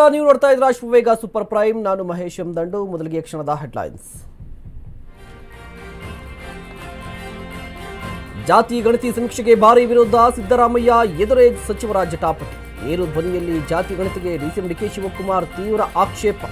ನಮಸ್ಕಾರ ನೀವು ನೋಡ್ತಾ ಇದ್ರ ವೇಗ ಸೂಪರ್ ಪ್ರೈಮ್. ನಾನು ಮಹೇಶ್ ಎಂ ದಂಡು ಮೊದಲಿಗೆ ಕ್ಷಣದ ಹೆಡ್ಲೈನ್ಸ್. ಜಾತಿ ಗಣತಿ ಸಮೀಕ್ಷೆಗೆ ಭಾರಿ ವಿರೋಧ. ಸಿದ್ದರಾಮಯ್ಯ ಎದುರೇ ಸಚಿವರ ಜಟಾಪಟಿ ಏರು ಧ್ವನಿಯಲ್ಲಿ ಜಾತಿ ಗಣತಿಗೆ ಡಿಸಿಎಂ ಡಿಕೆ ಶಿವಕುಮಾರ್ ತೀವ್ರ ಆಕ್ಷೇಪ.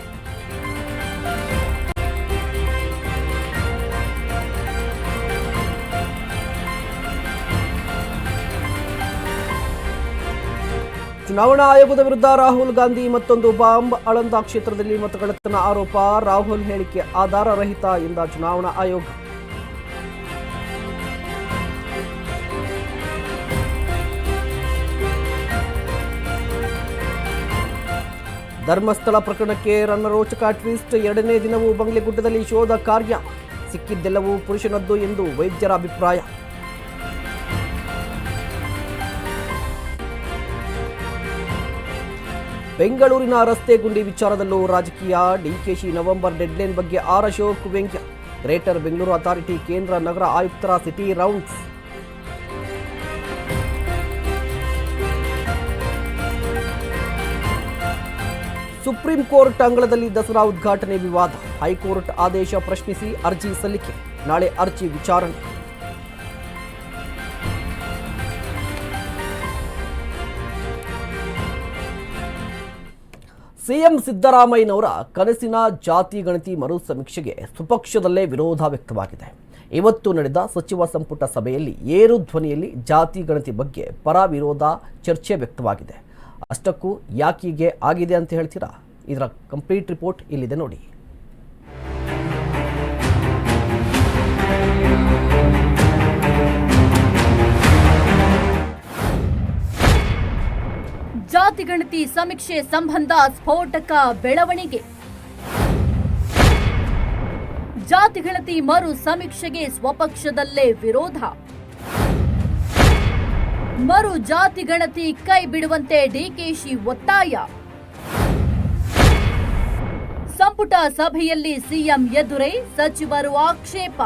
ಚುನಾವಣಾ ಆಯೋಗದ ವಿರುದ್ಧ ರಾಹುಲ್ ಗಾಂಧಿ ಮತ್ತೊಂದು ಬಾಂಬ್ ಆಳಂದ ಕ್ಷೇತ್ರದಲ್ಲಿ ಮತಗಳ್ಳತನ ಆರೋಪ. ರಾಹುಲ್ ಹೇಳಿಕೆ ಆಧಾರ ರಹಿತ ಎಂದ ಚುನಾವಣಾ ಆಯೋಗ. ಧರ್ಮಸ್ಥಳ ಪ್ರಕರಣಕ್ಕೆ ರಣರೋಚಕ ಟ್ವಿಸ್ಟ್ ಎರಡನೇ ದಿನವೂ ಬಂಗ್ಲೆಗುಡ್ಡದಲ್ಲಿ ಶೋಧ ಕಾರ್ಯ. ಸಿಕ್ಕಿದ್ದೆಲ್ಲವೂ ಪುರುಷನದ್ದು ಎಂದು ವೈದ್ಯರ ಅಭಿಪ್ರಾಯ. ಬೆಂಗಳೂರಿನ ರಸ್ತೆ ಗುಂಡಿ ವಿಚಾರದಲ್ಲೂ ರಾಜಕೀಯ. ಡಿಕೆಶಿ ನವೆಂಬರ್ ಡೆಡ್ಲೈನ್ ಬಗ್ಗೆ ಆರ್ ಅಶೋಕ್ ವ್ಯಂಗ್ಯ. ಗ್ರೇಟರ್ ಬೆಂಗಳೂರು ಅಥಾರಿಟಿ ಕೇಂದ್ರ ನಗರ ಆಯುಕ್ತರ ಸಿಟಿ ರೌಂಡ್ಸ್. ಸುಪ್ರೀಂ ಕೋರ್ಟ್ ಅಂಗಳದಲ್ಲಿ ದಸರಾ ಉದ್ಘಾಟನೆ ವಿವಾದ. ಹೈಕೋರ್ಟ್ ಆದೇಶ ಪ್ರಶ್ನಿಸಿ ಅರ್ಜಿ ಸಲ್ಲಿಕೆ. ನಾಳೆ ಅರ್ಜಿ ವಿಚಾರಣೆ. ಸಿಎಂ ಸಿದ್ದರಾಮಯ್ಯನವರ ಕನಸಿನ ಜಾತಿ ಗಣತಿ ಮರು ಸಮೀಕ್ಷೆಗೆ ಸುಪಕ್ಷದಲ್ಲೇ ವಿರೋಧ ವ್ಯಕ್ತವಾಗಿದೆ. ಇವತ್ತು ನಡೆದ ಸಚಿವ ಸಂಪುಟ ಸಭೆಯಲ್ಲಿ ಏರು ಧ್ವನಿಯಲ್ಲಿ ಜಾತಿ ಗಣತಿ ಬಗ್ಗೆ ಪರ ವಿರೋಧ ಚರ್ಚೆ ವ್ಯಕ್ತವಾಗಿದೆ. ಅಷ್ಟಕ್ಕೂ ಯಾಕೀಗೆ ಆಗಿದೆ ಅಂತ ಹೇಳ್ತೀರಾ? ಇದರ ಕಂಪ್ಲೀಟ್ ರಿಪೋರ್ಟ್ ಇಲ್ಲಿದೆ ನೋಡಿ. ಜಾತಿ ಗಣತಿ ಸಮೀಕ್ಷೆ ಸಂಬಂಧ ಸ್ಫೋಟಕ ಬೆಳವಣಿಗೆ. ಜಾತಿ ಗಣತಿ ಮರು ಸಮೀಕ್ಷೆಗೆ ಸ್ವಪಕ್ಷದಲ್ಲೇ ವಿರೋಧ. ಮರು ಜಾತಿ ಗಣತಿ ಕೈ ಬಿಡುವಂತೆ ಡಿಕೆಶಿ ಒತ್ತಾಯ. ಸಂಪುಟ ಸಭೆಯಲ್ಲಿ ಸಿಎಂ ಎದುರೇ ಸಚಿವರು ಆಕ್ಷೇಪ.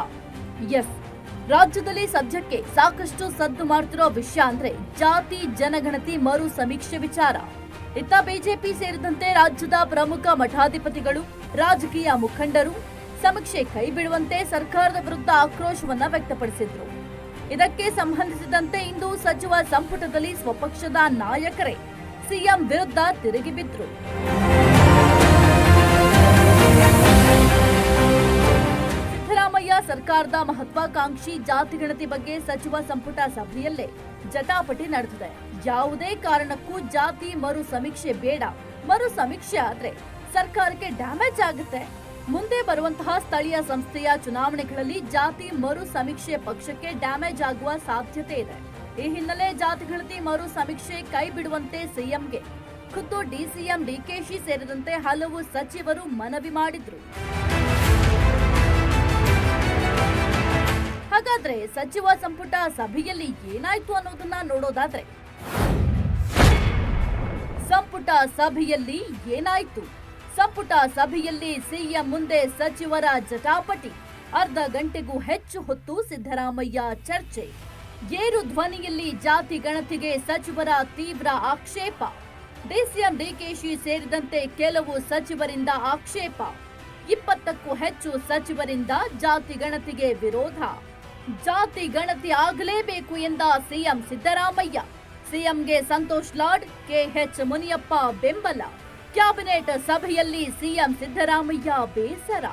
ಎಸ್ ರಾಜ್ಯದಲ್ಲಿ ಸದ್ಯಕ್ಕೆ ಸಾಕಷ್ಟು ಸದ್ದು ಮಾಡ್ತಿರೋ ವಿಷಯ ಅಂದ್ರೆ ಜಾತಿ, ಜನಗಣತಿ, ಮರು ಸಮೀಕ್ಷೆ ವಿಚಾರ. ಇತ್ತ ಬಿಜೆಪಿ ಸೇರಿದಂತೆ ರಾಜ್ಯದ ಪ್ರಮುಖ ಮಠಾಧಿಪತಿಗಳು, ರಾಜಕೀಯ ಮುಖಂಡರು ಸಮೀಕ್ಷೆ ಕೈಬಿಡುವಂತೆ ಸರ್ಕಾರದ ವಿರುದ್ಧ ಆಕ್ರೋಶವನ್ನ ವ್ಯಕ್ತಪಡಿಸಿದ್ರು. ಇದಕ್ಕೆ ಸಂಬಂಧಿಸಿದಂತೆ ಇಂದು ಸಚಿವ ಸಂಪುಟದಲ್ಲಿ ಸ್ವಪಕ್ಷದ ನಾಯಕರೇ ಸಿಎಂ ವಿರುದ್ಧ ತಿರುಗಿ ಸರ್ಕಾರದ ಮಹತ್ವಾಕಾಂಕ್ಷಿ ಜಾತಿ ಗಣತಿ ಬಗ್ಗೆ ಸಚಿವ ಸಂಪುಟ ಸಭೆಯಲ್ಲೇ ಜಟಾಪಟಿ ನಡೆದಿದೆ. ಯಾವುದೇ ಕಾರಣಕ್ಕೂ ಜಾತಿ ಮರು ಸಮೀಕ್ಷೆ ಬೇಡ. ಮರು ಸಮೀಕ್ಷೆ ಆದ್ರೆ ಸರ್ಕಾರಕ್ಕೆ ಡ್ಯಾಮೇಜ್ ಆಗುತ್ತೆ. ಮುಂದೆ ಬರುವಂತಹ ಸ್ಥಳೀಯ ಸಂಸ್ಥೆಯ ಚುನಾವಣೆಗಳಲ್ಲಿ ಜಾತಿ ಮರು ಸಮೀಕ್ಷೆ ಪಕ್ಷಕ್ಕೆ ಡ್ಯಾಮೇಜ್ ಆಗುವ ಸಾಧ್ಯತೆ ಇದೆ. ಈ ಹಿನ್ನೆಲೆ ಜಾತಿ ಗಣತಿ ಮರು ಸಮೀಕ್ಷೆ ಕೈ ಬಿಡುವಂತೆ ಸಿಎಂಗೆ, ಖುದ್ದು ಡಿಸಿಎಂ ಡಿಕೆಶಿ ಸೇರಿದಂತೆ ಹಲವು ಸಚಿವರು ಮನವಿ ಮಾಡಿದ್ರು. ಹಾಗಾದ್ರೆ ಸಚಿವ ಸಂಪುಟ ಸಭೆಯಲ್ಲಿ ಏನಾಯ್ತು ಅನ್ನೋದನ್ನ ನೋಡೋದಾದ್ರೆ, ಸಂಪುಟ ಸಭೆಯಲ್ಲಿ ಏನಾಯ್ತು? ಸಂಪುಟ ಸಭೆಯಲ್ಲಿ ಸಿಎಂ ಮುಂದೆ ಸಚಿವರ ಜಟಾಪಟಿ, ಅರ್ಧ ಗಂಟೆಗೂ ಹೆಚ್ಚು ಹೊತ್ತು ಸಿದ್ದರಾಮಯ್ಯ ಚರ್ಚೆ. ಏರು ಧ್ವನಿಯಲ್ಲಿ ಜಾತಿ ಗಣತಿಗೆ ಸಚಿವರ ತೀವ್ರ ಆಕ್ಷೇಪ. ಡಿಸಿಎಂ ಡಿಕೆಶಿ ಸೇರಿದಂತೆ ಕೆಲವು ಸಚಿವರಿಂದ ಆಕ್ಷೇಪ. ಇಪ್ಪತ್ತಕ್ಕೂ ಹೆಚ್ಚು ಸಚಿವರಿಂದ ಜಾತಿ ಗಣತಿಗೆ ವಿರೋಧ. ಜಾತಿ ಗಣತಿ ಆಗಲೇಬೇಕು ಎಂದ ಸಿಎಂ ಸಿದ್ದರಾಮಯ್ಯ. ಸಿಎಂಗೆ ಸಂತೋಷ್ ಲಾಡ್, ಕೆಎಚ್ ಮುನಿಯಪ್ಪ ಬೆಂಬಲ. ಕ್ಯಾಬಿನೆಟ್ ಸಭೆಯಲ್ಲಿ ಸಿಎಂ ಸಿದ್ದರಾಮಯ್ಯ ಬೇಸರ.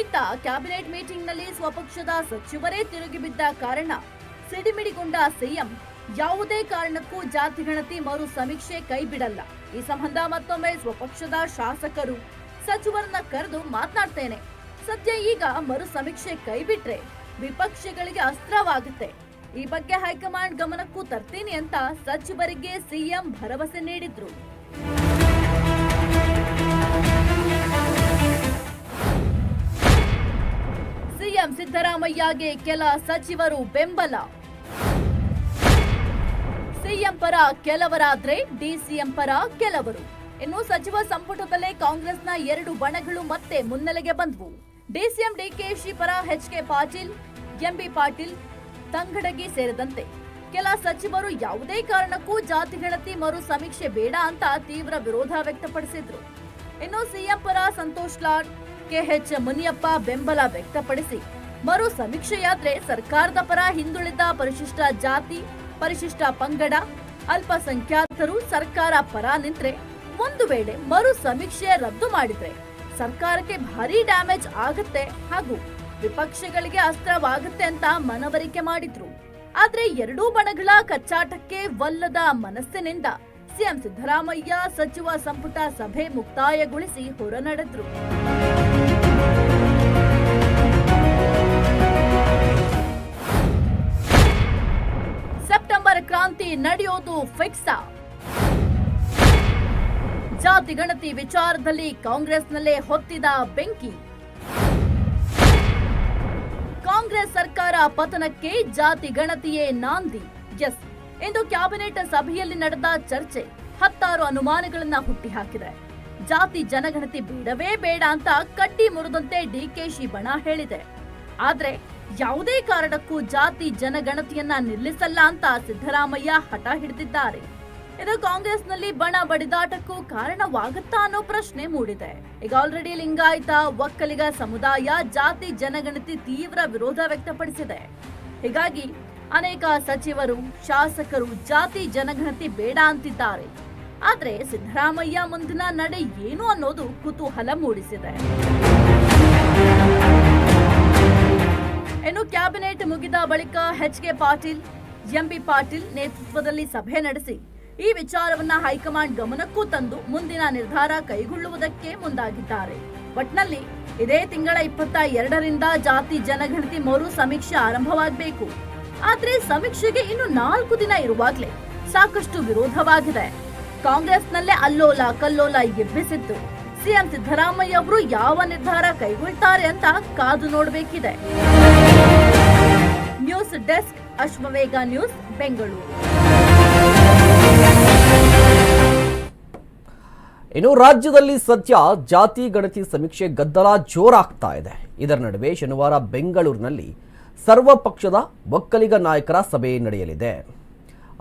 ಇತ್ತ ಕ್ಯಾಬಿನೆಟ್ ಮೀಟಿಂಗ್ನಲ್ಲಿ ಸ್ವಪಕ್ಷದ ಸಚಿವರೇ ತಿರುಗಿಬಿದ್ದ ಕಾರಣ ಸಿಡಿಮಿಡಿಗೊಂಡ ಸಿಎಂ ಯಾವುದೇ ಕಾರಣಕ್ಕೂ ಜಾತಿ ಗಣತಿ ಮರು ಸಮೀಕ್ಷೆ ಕೈಬಿಡಲ್ಲ. ಈ ಸಂಬಂಧ ಮತ್ತೊಮ್ಮೆ ಸ್ವಪಕ್ಷದ ಶಾಸಕರು, ಸಚಿವರನ್ನ ಕರೆದು ಮಾತನಾಡ್ತೇನೆ. ಸದ್ಯ ಈಗ ಮರು ಸಮೀಕ್ಷೆ ಕೈಬಿಟ್ರೆ ವಿಪಕ್ಷಗಳಿಗೆ ಅಸ್ತ್ರವಾಗುತ್ತೆ. ಈ ಬಗ್ಗೆ ಹೈಕಮಾಂಡ್ ಗಮನಕ್ಕೂ ತರ್ತೀನಿ ಅಂತ ಸಚಿವರಿಗೆ ಸಿಎಂ ಭರವಸೆ ನೀಡಿದ್ರು. ಸಿಎಂ ಸಿದ್ದರಾಮಯ್ಯಗೆ ಕೆಲ ಸಚಿವರು ಬೆಂಬಲ. ಸಿಎಂ ಪರ ಕೆಲವರಾದ್ರೆ ಡಿಸಿಎಂ ಪರ ಕೆಲವರು. ಇನ್ನು ಸಚಿವ ಸಂಪುಟದಲ್ಲೇ ಕಾಂಗ್ರೆಸ್ನ ಎರಡು ಬಣಗಳು ಮತ್ತೆ ಮುನ್ನೆಲೆಗೆ ಬಂದವು. ಡಿಸಿಎಂ ಡಿಕೆಶಿ ಪರ H K Patil MB Patil Tangadagi ಸೇರಿದಂತೆ ಕೆಲ ಸಚಿವರು ಯಾವುದೇ ಕಾರಣಕ್ಕೂ ಜಾತಿ ಗಣತಿ ಮರು ಸಮೀಕ್ಷೆ ಬೇಡ ಅಂತ ತೀವ್ರ ವಿರೋಧ ವ್ಯಕ್ತಪಡಿಸಿದ್ರು. ಇನ್ನು ಸಿಎಂ ಪರ ಸಂತೋಷ್ ಲಾಡ್, ಕೆಎಚ್ ಮುನಿಯಪ್ಪ ಬೆಂಬಲ ವ್ಯಕ್ತಪಡಿಸಿ ಮರು ಸಮೀಕ್ಷೆಯಾದ್ರೆ ಸರ್ಕಾರದ ಪರ ಹಿಂದುಳಿದ ಪರಿಶಿಷ್ಟ ಜಾತಿ, ಪರಿಶಿಷ್ಟ ಪಂಗಡ, ಅಲ್ಪಸಂಖ್ಯಾತರು ಸರ್ಕಾರ ಪರ ನಿಂತ್ರೆ ಒಂದು ವೇಳೆ ಮರು ಸಮೀಕ್ಷೆ ರದ್ದು ಮಾಡಿದ್ರೆ ಸರ್ಕಾರಕ್ಕೆ ಭಾರಿ ಡ್ಯಾಮೇಜ್ ಆಗುತ್ತೆ ಹಾಗೂ ವಿಪಕ್ಷಗಳಿಗೆ ಅಸ್ತ್ರವಾಗುತ್ತೆ ಅಂತ ಮನವರಿಕೆ ಮಾಡಿದ್ರು. ಆದ್ರೆ ಎರಡೂ ಬಣಗಳ ಕಚ್ಚಾಟಕ್ಕೆ ವಲ್ಲದ ಮನಸ್ಸಿನಿಂದ ಸಿಎಂ ಸಿದ್ದರಾಮಯ್ಯ ಸಚಿವ ಸಂಪುಟ ಸಭೆ ಮುಕ್ತಾಯಗೊಳಿಸಿ ಹೊರನಡೆದ್ರು. ಸೆಪ್ಟೆಂಬರ್ ಕ್ರಾಂತಿ ನಡೆಯೋದು ಫಿಕ್ಸಾ? ಜಾತಿ ಗಣತಿ ವಿಚಾರದಲ್ಲಿ ಕಾಂಗ್ರೆಸ್ನಲ್ಲೇ ಹೊತ್ತಿದ ಬೆಂಕಿ. ಕಾಂಗ್ರೆಸ್ ಸರ್ಕಾರ ಪತನಕ್ಕೆ ಜಾತಿ ಗಣತಿಯೇ ನಾಂದಿ. ಎಸ್, ಇಂದು ಕ್ಯಾಬಿನೆಟ್ ಸಭೆಯಲ್ಲಿ ನಡೆದ ಚರ್ಚೆ. ಹತ್ತಾರು ಅನುಮಾನಗಳನ್ನ ಹುಟ್ಟಿಹಾಕಿದೆ. ಜಾತಿ ಜನಗಣತಿ ಬೇಡವೇ ಬೇಡ ಅಂತ ಕಡ್ಡಿ ಮುರಿದಂತೆ ಡಿಕೆಶಿ ಬಣ ಹೇಳಿದೆ. ಆದ್ರೆ ಯಾವುದೇ ಕಾರಣಕ್ಕೂ ಜಾತಿ ಜನಗಣತಿಯನ್ನ ನಿಲ್ಲಿಸಲ್ಲ ಅಂತ ಸಿದ್ದರಾಮಯ್ಯ ಹಠ ಹಿಡಿದಿದ್ದಾರೆ. ಇದು ಕಾಂಗ್ರೆಸ್ನಲ್ಲಿ ಬಣ ಬಡಿದಾಟಕ್ಕೂ ಕಾರಣವಾಗುತ್ತಾ ಅನ್ನೋ ಪ್ರಶ್ನೆ ಮೂಡಿದೆ. ಈಗ ಆಲ್ರೆಡಿ ಲಿಂಗಾಯತ, ಒಕ್ಕಲಿಗ ಸಮುದಾಯ, ಜಾತಿ ಜನಗಣತಿ ತೀವ್ರ ವಿರೋಧ ವ್ಯಕ್ತಪಡಿಸಿದೆ. ಹೀಗಾಗಿ ಅನೇಕ ಸಚಿವರು, ಶಾಸಕರು ಜಾತಿ ಜನಗಣತಿ ಬೇಡ ಅಂತಿದ್ದಾರೆ. ಆದ್ರೆ ಸಿದ್ದರಾಮಯ್ಯ ಮುಂದಿನ ನಡೆ ಏನು ಅನ್ನೋದು ಕುತೂಹಲ ಮೂಡಿಸಿದೆ. ಇನ್ನು ಕ್ಯಾಬಿನೆಟ್ ಮುಗಿದ ಬಳಿಕ H K Patil MB Patil ನೇತೃತ್ವದಲ್ಲಿ ಸಭೆ ನಡೆಸಿ. ಈ ವಿಚಾರವನ್ನ ಹೈಕಮಾಂಡ್ ಗಮನಕ್ಕೂ ತಂದು ಮುಂದಿನ ನಿರ್ಧಾರ ಕೈಗೊಳ್ಳುವುದಕ್ಕೆ ಮುಂದಾಗಿದ್ದಾರೆ. ಒಟ್ನಲ್ಲಿ ಇದೇ ತಿಂಗಳ ಇಪ್ಪತ್ತ ಎರಡರಿಂದ ಜಾತಿ ಜನಗಣತಿ ಮರು ಸಮೀಕ್ಷೆ ಆರಂಭವಾಗಬೇಕು. ಆದ್ರೆ ಸಮೀಕ್ಷೆಗೆ ಇನ್ನು ನಾಲ್ಕು ದಿನ ಇರುವಾಗಲೇ ಸಾಕಷ್ಟು ವಿರೋಧವಾಗಿದೆ. ಕಾಂಗ್ರೆಸ್ನಲ್ಲೇ ಅಲ್ಲೋಲ ಕಲ್ಲೋಲ ಎಬ್ಬಿಸಿತ್ತು. ಸಿಎಂ ಸಿದ್ದರಾಮಯ್ಯ ಅವರು ಯಾವ ನಿರ್ಧಾರ ಕೈಗೊಳ್ತಾರೆ ಅಂತ ಕಾದು ನೋಡಬೇಕಿದೆ. News desk Ashwavega news, Bengaluru. ಇನ್ನು ರಾಜ್ಯದಲ್ಲಿ ಸದ್ಯ ಜಾತಿ ಗಣತಿ ಸಮೀಕ್ಷೆ ಗದ್ದಲ ಜೋರಾಗ್ತಾ ಇದೆ. ಇದರ ನಡುವೆ ಶನಿವಾರ ಬೆಂಗಳೂರಿನಲ್ಲಿ ಸರ್ವ ಪಕ್ಷದ ಒಕ್ಕಲಿಗ ನಾಯಕರ ಸಭೆ ನಡೆಯಲಿದೆ.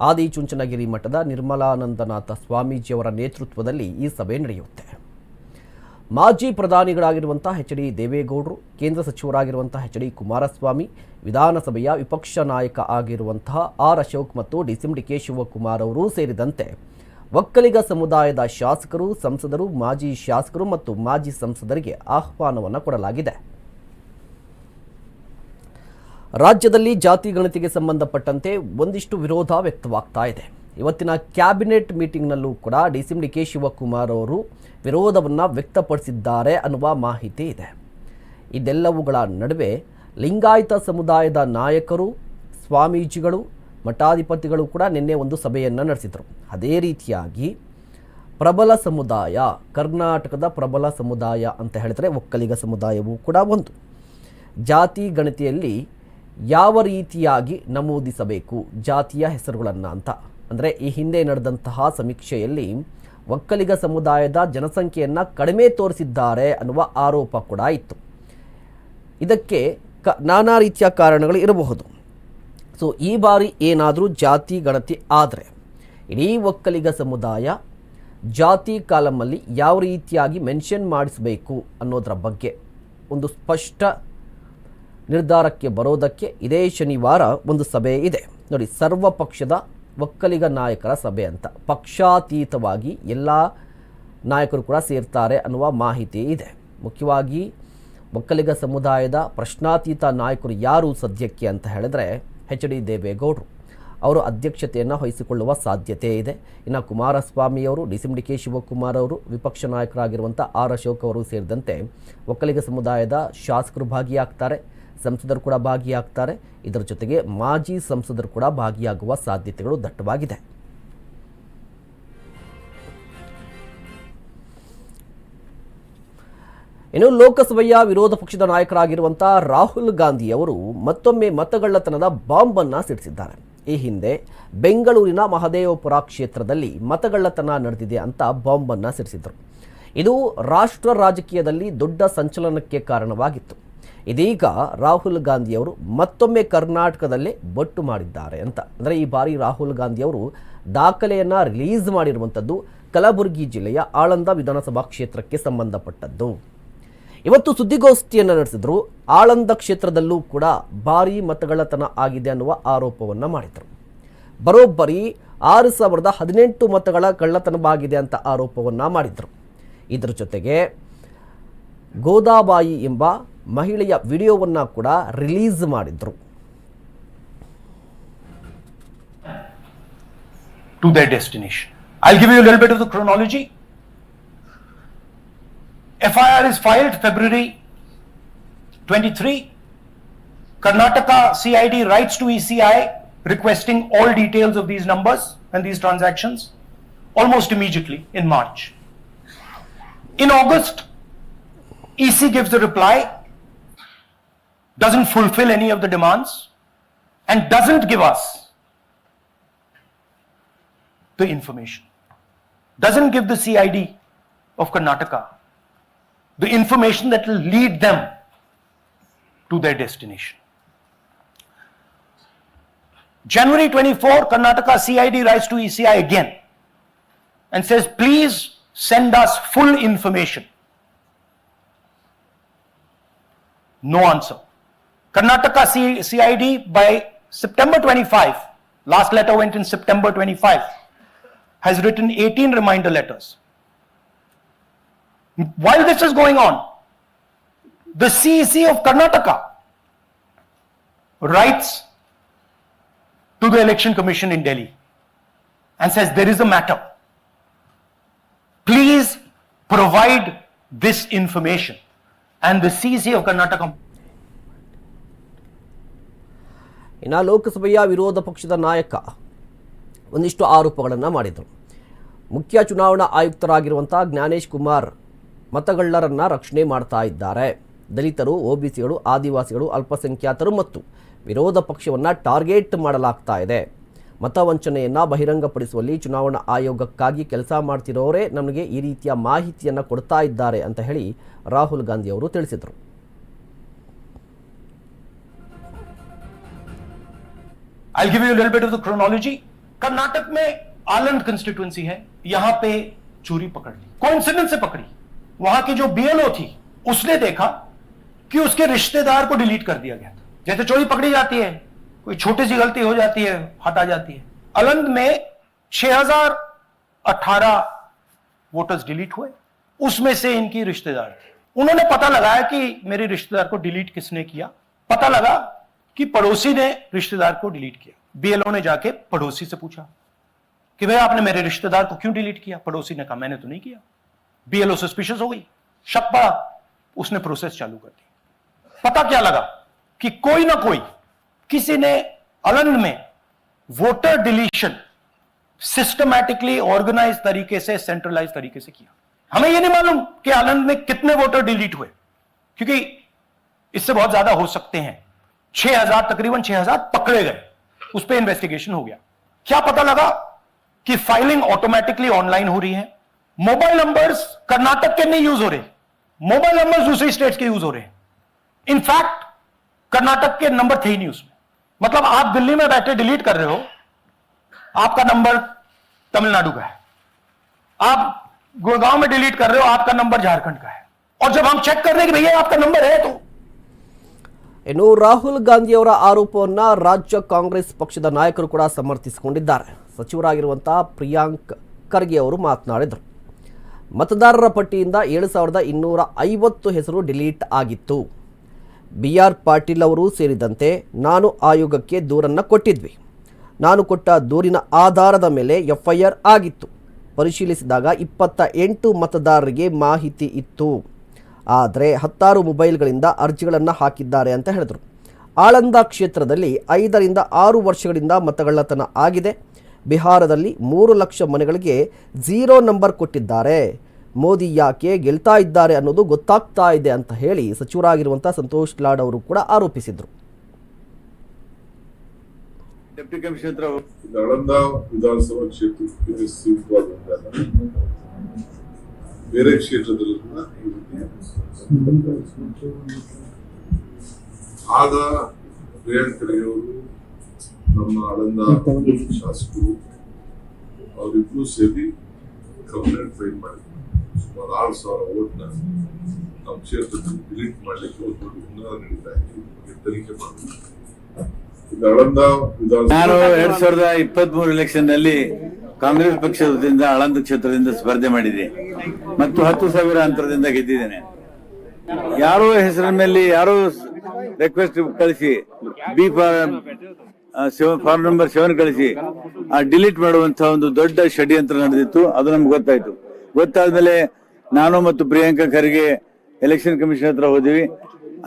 ಆದಿಚುಂಚನಗಿರಿ ಮಠದ ನಿರ್ಮಲಾನಂದನಾಥ ಸ್ವಾಮೀಜಿಯವರ ನೇತೃತ್ವದಲ್ಲಿ ಈ ಸಭೆ ನಡೆಯುತ್ತೆ. ಮಾಜಿ ಪ್ರಧಾನಿಗಳಾಗಿರುವಂತಹ ಎಚ್ ಡಿ ದೇವೇಗೌಡರು, ಕೇಂದ್ರ ಸಚಿವರಾಗಿರುವಂತಹ ಎಚ್ ಡಿ ಕುಮಾರಸ್ವಾಮಿ, ವಿಧಾನಸಭೆಯ ವಿಪಕ್ಷ ನಾಯಕ ಆಗಿರುವಂತಹ ಆರ್ ಅಶೋಕ್ ಮತ್ತು ಡಿಸಿಂ ಡಿ ಕೆ ಶಿವಕುಮಾರ್ ಅವರು ಸೇರಿದಂತೆ ಒಕ್ಕಲಿಗ ಸಮುದಾಯದ ಶಾಸಕರು, ಸಂಸದರು, ಮಾಜಿ ಶಾಸಕರು ಮತ್ತು ಮಾಜಿ ಸಂಸದರಿಗೆ ಆಹ್ವಾನವನ್ನು ಕೊಡಲಾಗಿದೆ. ರಾಜ್ಯದಲ್ಲಿ ಜಾತಿ ಗಣತಿಗೆ ಸಂಬಂಧಪಟ್ಟಂತೆ ಒಂದಿಷ್ಟು ವಿರೋಧ ವ್ಯಕ್ತವಾಗ್ತಾ ಇದೆ. ಇವತ್ತಿನ ಕ್ಯಾಬಿನೆಟ್ ಮೀಟಿಂಗ್ನಲ್ಲೂ ಕೂಡ D C D K Shivakumar ಅವರು ವಿರೋಧವನ್ನು ವ್ಯಕ್ತಪಡಿಸಿದ್ದಾರೆ ಅನ್ನುವ ಮಾಹಿತಿ ಇದೆ. ಇದೆಲ್ಲವುಗಳ ನಡುವೆ ಲಿಂಗಾಯತ ಸಮುದಾಯದ ನಾಯಕರು, ಸ್ವಾಮೀಜಿಗಳು ಮಠಾಧಿಪತಿಗಳು ಕೂಡ ನಿನ್ನೆ ಒಂದು ಸಭೆಯನ್ನು ನಡೆಸಿದರು. ಅದೇ ರೀತಿಯಾಗಿ ಪ್ರಬಲ ಸಮುದಾಯ, ಕರ್ನಾಟಕದ ಪ್ರಬಲ ಸಮುದಾಯ ಅಂತ ಹೇಳಿದರೆ ಒಕ್ಕಲಿಗ ಸಮುದಾಯವೂ ಕೂಡ ಒಂದು. ಜಾತಿ ಗಣತಿಯಲ್ಲಿ ಯಾವ ರೀತಿಯಾಗಿ ನಮೂದಿಸಬೇಕು, ಜಾತಿಯ ಹೆಸರುಗಳನ್ನು ಅಂತ. ಅಂದರೆ ಈ ಹಿಂದೆ ನಡೆದಂತಹ ಸಮೀಕ್ಷೆಯಲ್ಲಿ ಒಕ್ಕಲಿಗ ಸಮುದಾಯದ ಜನಸಂಖ್ಯೆಯನ್ನು ಕಡಿಮೆ ತೋರಿಸಿದ್ದಾರೆ ಅನ್ನುವ ಆರೋಪ ಕೂಡ ಇತ್ತು. ಇದಕ್ಕೆ ಕ ನಾನಾ ರೀತಿಯ ಕಾರಣಗಳು ಇರಬಹುದು. ಸೊ ಈ ಬಾರಿ ಏನಾದರೂ ಜಾತಿ ಗಣತಿ ಆದರೆ ಇಡೀ ಒಕ್ಕಲಿಗ ಸಮುದಾಯ ಜಾತಿ ಕಾಲಮಲ್ಲಿ ಯಾವ ರೀತಿಯಾಗಿ ಮೆನ್ಷನ್ ಮಾಡಿಸಬೇಕು ಅನ್ನೋದರ ಬಗ್ಗೆ ಒಂದು ಸ್ಪಷ್ಟ ನಿರ್ಧಾರಕ್ಕೆ ಬರೋದಕ್ಕೆ ಇದೇ ಶನಿವಾರ ಒಂದು ಸಭೆ ಇದೆ. ನೋಡಿ ಸರ್ವ ಪಕ್ಷದ ಒಕ್ಕಲಿಗ ನಾಯಕರ ಸಭೆ ಅಂತ. ಪಕ್ಷಾತೀತವಾಗಿ ಎಲ್ಲ ನಾಯಕರು ಕೂಡ ಸೇರ್ತಾರೆ ಅನ್ನುವ ಮಾಹಿತಿ ಇದೆ. ಮುಖ್ಯವಾಗಿ ಒಕ್ಕಲಿಗ ಸಮುದಾಯದ ಪ್ರಶ್ನಾತೀತ ನಾಯಕರು ಯಾರು ಸದ್ಯಕ್ಕೆ ಅಂತ ಹೇಳಿದ್ರೆ ಎಚ್ ಡಿ ದೇವೇಗೌಡರು. ಅವರು ಅಧ್ಯಕ್ಷತೆಯನ್ನು ವಹಿಸಿಕೊಳ್ಳುವ ಸಾಧ್ಯತೆ ಇದೆ. ಇನ್ನು ಕುಮಾರಸ್ವಾಮಿಯವರು, D C D K Shivakumar ಅವರು, ವಿಪಕ್ಷ ನಾಯಕರಾಗಿರುವಂಥ ಆರ್ ಅಶೋಕ್ ಅವರು ಸೇರಿದಂತೆ ಒಕ್ಕಲಿಗ ಸಮುದಾಯದ ಶಾಸಕರು ಭಾಗಿಯಾಗ್ತಾರೆ. ಸಂಸದರು ಕೂಡ ಭಾಗಿಯಾಗ್ತಾರೆ. ಇದರ ಜೊತೆಗೆ ಮಾಜಿ ಸಂಸದರು ಕೂಡ ಭಾಗಿಯಾಗುವ ಸಾಧ್ಯತೆಗಳು ದಟ್ಟವಾಗಿದೆ. ಇನ್ನು ಲೋಕಸಭೆಯ ವಿರೋಧ ಪಕ್ಷದ ನಾಯಕರಾಗಿರುವಂತಹ ರಾಹುಲ್ ಗಾಂಧಿ ಅವರು ಮತ್ತೊಮ್ಮೆ ಮತಗಳ್ಳತನದ ಬಾಂಬನ್ನು ಸಿಡಿಸಿದ್ದಾರೆ. ಈ ಹಿಂದೆ ಬೆಂಗಳೂರಿನ ಮಹದೇವಪುರ ಕ್ಷೇತ್ರದಲ್ಲಿ ಮತಗಳ್ಳತನ ನಡೆದಿದೆ ಅಂತ ಬಾಂಬನ್ನು ಸಿಡಿಸಿದರು. ಇದು ರಾಷ್ಟ್ರ ರಾಜಕೀಯದಲ್ಲಿ ದೊಡ್ಡ ಸಂಚಲನಕ್ಕೆ ಕಾರಣವಾಗಿತ್ತು. ಇದೀಗ ರಾಹುಲ್ ಗಾಂಧಿಯವರು ಮತ್ತೊಮ್ಮೆ ಕರ್ನಾಟಕದಲ್ಲೇ ಬೊಟ್ಟು ಮಾಡಿದ್ದಾರೆ ಅಂತ. ಅಂದರೆ ಈ ಬಾರಿ ರಾಹುಲ್ ಗಾಂಧಿಯವರು ದಾಖಲೆಯನ್ನು ರಿಲೀಸ್ ಮಾಡಿರುವಂಥದ್ದು ಕಲಬುರಗಿ ಜಿಲ್ಲೆಯ ಆಳಂದ ವಿಧಾನಸಭಾ ಕ್ಷೇತ್ರಕ್ಕೆ ಸಂಬಂಧಪಟ್ಟದ್ದು. ಇವತ್ತು ಸುದ್ದಿಗೋಷ್ಠಿಯನ್ನು ನಡೆಸಿದ್ರು. ಆಳಂದ ಕ್ಷೇತ್ರದಲ್ಲೂ ಕೂಡ ಭಾರೀ ಮತಗಳತನ ಆಗಿದೆ ಅನ್ನುವ ಆರೋಪವನ್ನು ಮಾಡಿದರು. ಬರೋಬ್ಬರಿ ಆರು ಸಾವಿರದ ಹದಿನೆಂಟು ಮತಗಳ ಕಳ್ಳತನವಾಗಿದೆ ಅಂತ ಆರೋಪವನ್ನು ಮಾಡಿದರು. ಇದರ ಜೊತೆಗೆ ಗೋದಾಬಾಯಿ ಎಂಬ ಮಹಿಳೆಯ ವಿಡಿಯೋವನ್ನು ಕೂಡ ರಿಲೀಸ್ ಮಾಡಿದ್ರು. To the destination I give you little bit of the. FIR is filed February 23. Karnataka CID writes to ECI requesting all details of these numbers and these transactions almost immediately in March. In August, EC gives a reply, doesn't fulfill any of the demands, and doesn't give us the information. Doesn't give the CID of Karnataka the information that will lead them to their destination. January 24, Karnataka CID writes to ECI again and says, please send us full information. No answer. Karnataka CID by September 25, last letter went in September 25, has written 18 reminder letters. While this is going on, the CEC of Karnataka writes to the Election Commission in Delhi and says there is a matter. Please provide this information. And the CEC of Karnataka ಇನ್ನು ಲೋಕಸಭೆಯ ವಿರೋಧ ಪಕ್ಷದ ನಾಯಕ ಒಂದಿಷ್ಟು ಆರೋಪಗಳನ್ನು ಮಾಡಿದರು ಮುಖ್ಯ ಚುನಾವಣಾ ಆಯುಕ್ತರಾಗಿರುವಂಥ ಜ್ಞಾನೇಶ್ ಕುಮಾರ್ ಮತಗಳ್ಳರನ್ನು ರಕ್ಷಣೆ ಮಾಡ್ತಾ ಇದ್ದಾರೆ ದಲಿತರು ಒಬಿಸಿಗಳು ಆದಿವಾಸಿಗಳು ಅಲ್ಪಸಂಖ್ಯಾತರು ಮತ್ತು ವಿರೋಧ ಪಕ್ಷವನ್ನು ಟಾರ್ಗೆಟ್ ಮಾಡಲಾಗ್ತಾ ಇದೆ ಮತವಂಚನೆಯನ್ನು ಬಹಿರಂಗಪಡಿಸುವಲ್ಲಿ ಚುನಾವಣಾ ಆಯೋಗಕ್ಕಾಗಿ ಕೆಲಸ ಮಾಡ್ತಿರೋರೇ ನಮಗೆ ಈ ರೀತಿಯ ಮಾಹಿತಿಯನ್ನು ಕೊಡ್ತಾ ಇದ್ದಾರೆ ಅಂತ ಹೇಳಿ ರಾಹುಲ್ ಗಾಂಧಿ ಅವರು ತಿಳಿಸಿದರು I'll give you a little bit of the chronology. Karnataka में आलंद कंस्टिट्युएंसी है यहां पे चोरी पकड़ ली कोइंसिडेंस से पकड़ी वहाँ की जो बीएलओ थी, उसने देखा कि उसके रिश्तेदार को डिलीट कर दिया गया था। जैसे चोरी पकड़ी जाती है, कोई छोटी सी गलती हो जाती है, हटा जाती है। अलंद में 6018 वोटर्स डिलीट हुए। उसमें से इनकी रिश्तेदार थे। उन्होंने पता लगाया कि मेरे रिश्तेदार को डिलीट किसने किया। पता लगा कि पड़ोसी ने रिश्तेदार को डिलीट किया। बीएलओ ने जाके पड़ोसी से पूछा कि भाई आपने मेरे रिश्तेदार को क्यों डिलीट किया? पड़ोसी ने कहा, मैंने तो नहीं किया। बीएलओ सस्पिशियस हो गई। शक पड़ा। उसने प्रोसेस चालू कर दी। पता क्या लगा कि कोई ना कोई किसी ने अलंद में वोटर डिलीशन सिस्टमैटिकली ऑर्गेनाइज तरीके से सेंट्रलाइज तरीके से किया। हमें यह नहीं मालूम कि आनंद में कितने वोटर डिलीट हुए। क्योंकि इससे बहुत ज़्यादा हो सकते हैं। 6000 तकरीबन 6000 पकड़े गए। उस पर इन्वेस्टिगेशन हो गया। क्या पता लगा कि फाइलिंग ऑटोमेटिकली ऑनलाइन हो रही है? मोबाइल नंबर्स कर्नाटक के नहीं यूज हो रहे मोबाइल नंबर्स दूसरी स्टेट्स के यूज हो रहे हैं इनफैक्ट कर्नाटक के नंबर थे ही नहीं उसमें मतलब आप दिल्ली में बैठे डिलीट कर रहे हो आपका नंबर तमिलनाडु का है आप गुड़गांव में डिलीट कर रहे हो आपका नंबर झारखंड का है और जब हम चेक कर रहे हैं कि भैया आपका नंबर है तो ಇನ್ನು ರಾಹುಲ್ ಗಾಂಧಿಯವರ ಆರೋಪವನ್ನು ರಾಜ್ಯ ಕಾಂಗ್ರೆಸ್ ಪಕ್ಷದ ನಾಯಕರು ಕೂಡ ಸಮರ್ಥಿಸಿಕೊಂಡಿದ್ದಾರೆ ಸಚಿವರಾಗಿರುವಂಥ ಪ್ರಿಯಾಂಕ್ ಖರ್ಗೆ ಅವರು ಮಾತನಾಡಿದರು ಮತದಾರರ ಪಟ್ಟಿಯಿಂದ ಏಳು ಸಾವಿರದ ಇನ್ನೂರ ಐವತ್ತು ಹೆಸರು ಡಿಲೀಟ್ ಆಗಿತ್ತು. ಬಿ ಆರ್ ಪಾಟೀಲ್ ಅವರು ಸೇರಿದಂತೆ ನಾನು ಆಯೋಗಕ್ಕೆ ದೂರನ್ನು ಕೊಟ್ಟಿದ್ವಿ. ನಾನು ಕೊಟ್ಟ ದೂರಿನ ಆಧಾರದ ಮೇಲೆ ಎಫ್ಐಆರ್ ಆಗಿತ್ತು. ಪರಿಶೀಲಿಸಿದಾಗ ಇಪ್ಪತ್ತ ಎಂಟು ಮತದಾರರಿಗೆ ಮಾಹಿತಿ ಇತ್ತು. ಆದರೆ ಹತ್ತಾರು ಮೊಬೈಲ್ಗಳಿಂದ ಅರ್ಜಿಗಳನ್ನು ಹಾಕಿದ್ದಾರೆ ಅಂತ ಹೇಳಿದರು. ಆಳಂದ ಕ್ಷೇತ್ರದಲ್ಲಿ ಐದರಿಂದ ಆರು ವರ್ಷಗಳಿಂದ ಮತಗಳ್ಳತನ ಆಗಿದೆ. ಬಿಹಾರದಲ್ಲಿ ಮೂರು ಲಕ್ಷ ಮನೆಗಳಿಗೆ ಝೀರೋ ನಂಬರ್ ಕೊಟ್ಟಿದ್ದಾರೆ. ಮೋದಿ ಯಾಕೆ ಗೆಲ್ತಾ ಇದ್ದಾರೆ ಅನ್ನೋದು ಗೊತ್ತಾಗ್ತಾ ಇದೆ ಅಂತ ಹೇಳಿ ಸಚಿವರಾಗಿರುವಂಥ ಸಂತೋಷ್ ಲಾಡ್ ಅವರು ಕೂಡ ಆರೋಪಿಸಿದರು. ಡೆಪ್ಟಿ ಕಮಿಷನರ್ ನಳಂದ ವಿಧಾನಸಭಾ ಕ್ಷೇತ್ರಕ್ಕೆ ಬೇರೆ ಕ್ಷೇತ್ರದಲ್ಲೂ ಆಗ ನಮ್ಮ ಆಳಂದ ಶಾಸಕರು ಅವರಿಬ್ರು ಸೇರಿ ಕಂಪ್ಲೇಂಟ್ ಫೈಲ್ ಮಾಡಿದ್ರು ಸುಮಾರು ಆರು ಸಾವಿರ ಓಟ್ನ ನಮ್ಮ ಕ್ಷೇತ್ರದಲ್ಲಿ ಡಿಲೀಟ್ ಮಾಡಲಿಕ್ಕೆ ಒಂದು ದೊಡ್ಡ ಹುನ್ನಾರ ನಡೀತಾ ಬಗ್ಗೆ ತನಿಖೆ ಮಾಡಬೇಕು ಆಳಂದ ನಾನು ಎರಡ್ ಸಾವಿರದ ಇಪ್ಪತ್ತ್ ಮೂರು ಎಲೆಕ್ಷನ್ನಲ್ಲಿ ಕಾಂಗ್ರೆಸ್ ಪಕ್ಷದಿಂದ ಆಳಂದ ಕ್ಷೇತ್ರದಿಂದ ಸ್ಪರ್ಧೆ ಮಾಡಿದೆ. ಮತ್ತು ಹತ್ತು ಸಾವಿರ ಅಂತರದಿಂದ ಗೆದ್ದಿದ್ದೇನೆ. ಯಾರೋ ಹೆಸರಿನಲ್ಲಿ ಮೇಲೆ ಯಾರೋ ರಿಕ್ವೆಸ್ಟ್ ಕಳಿಸಿ B seven form number seven ಕಳಿಸಿ, ಆ ಡಿಲೀಟ್ ಮಾಡುವಂತಹ ಒಂದು ದೊಡ್ಡ ಷಡ್ಯಂತ್ರ ನಡೆದಿತ್ತು. ಅದು ನಮ್ಗೆ ಗೊತ್ತಾಯ್ತು. ಗೊತ್ತಾದ್ಮೇಲೆ ನಾನು ಮತ್ತು ಪ್ರಿಯಾಂಕಾ ಖರ್ಗೆ ಎಲೆಕ್ಷನ್ ಕಮಿಷನ್ ಹತ್ರ ಹೋದಿವಿ.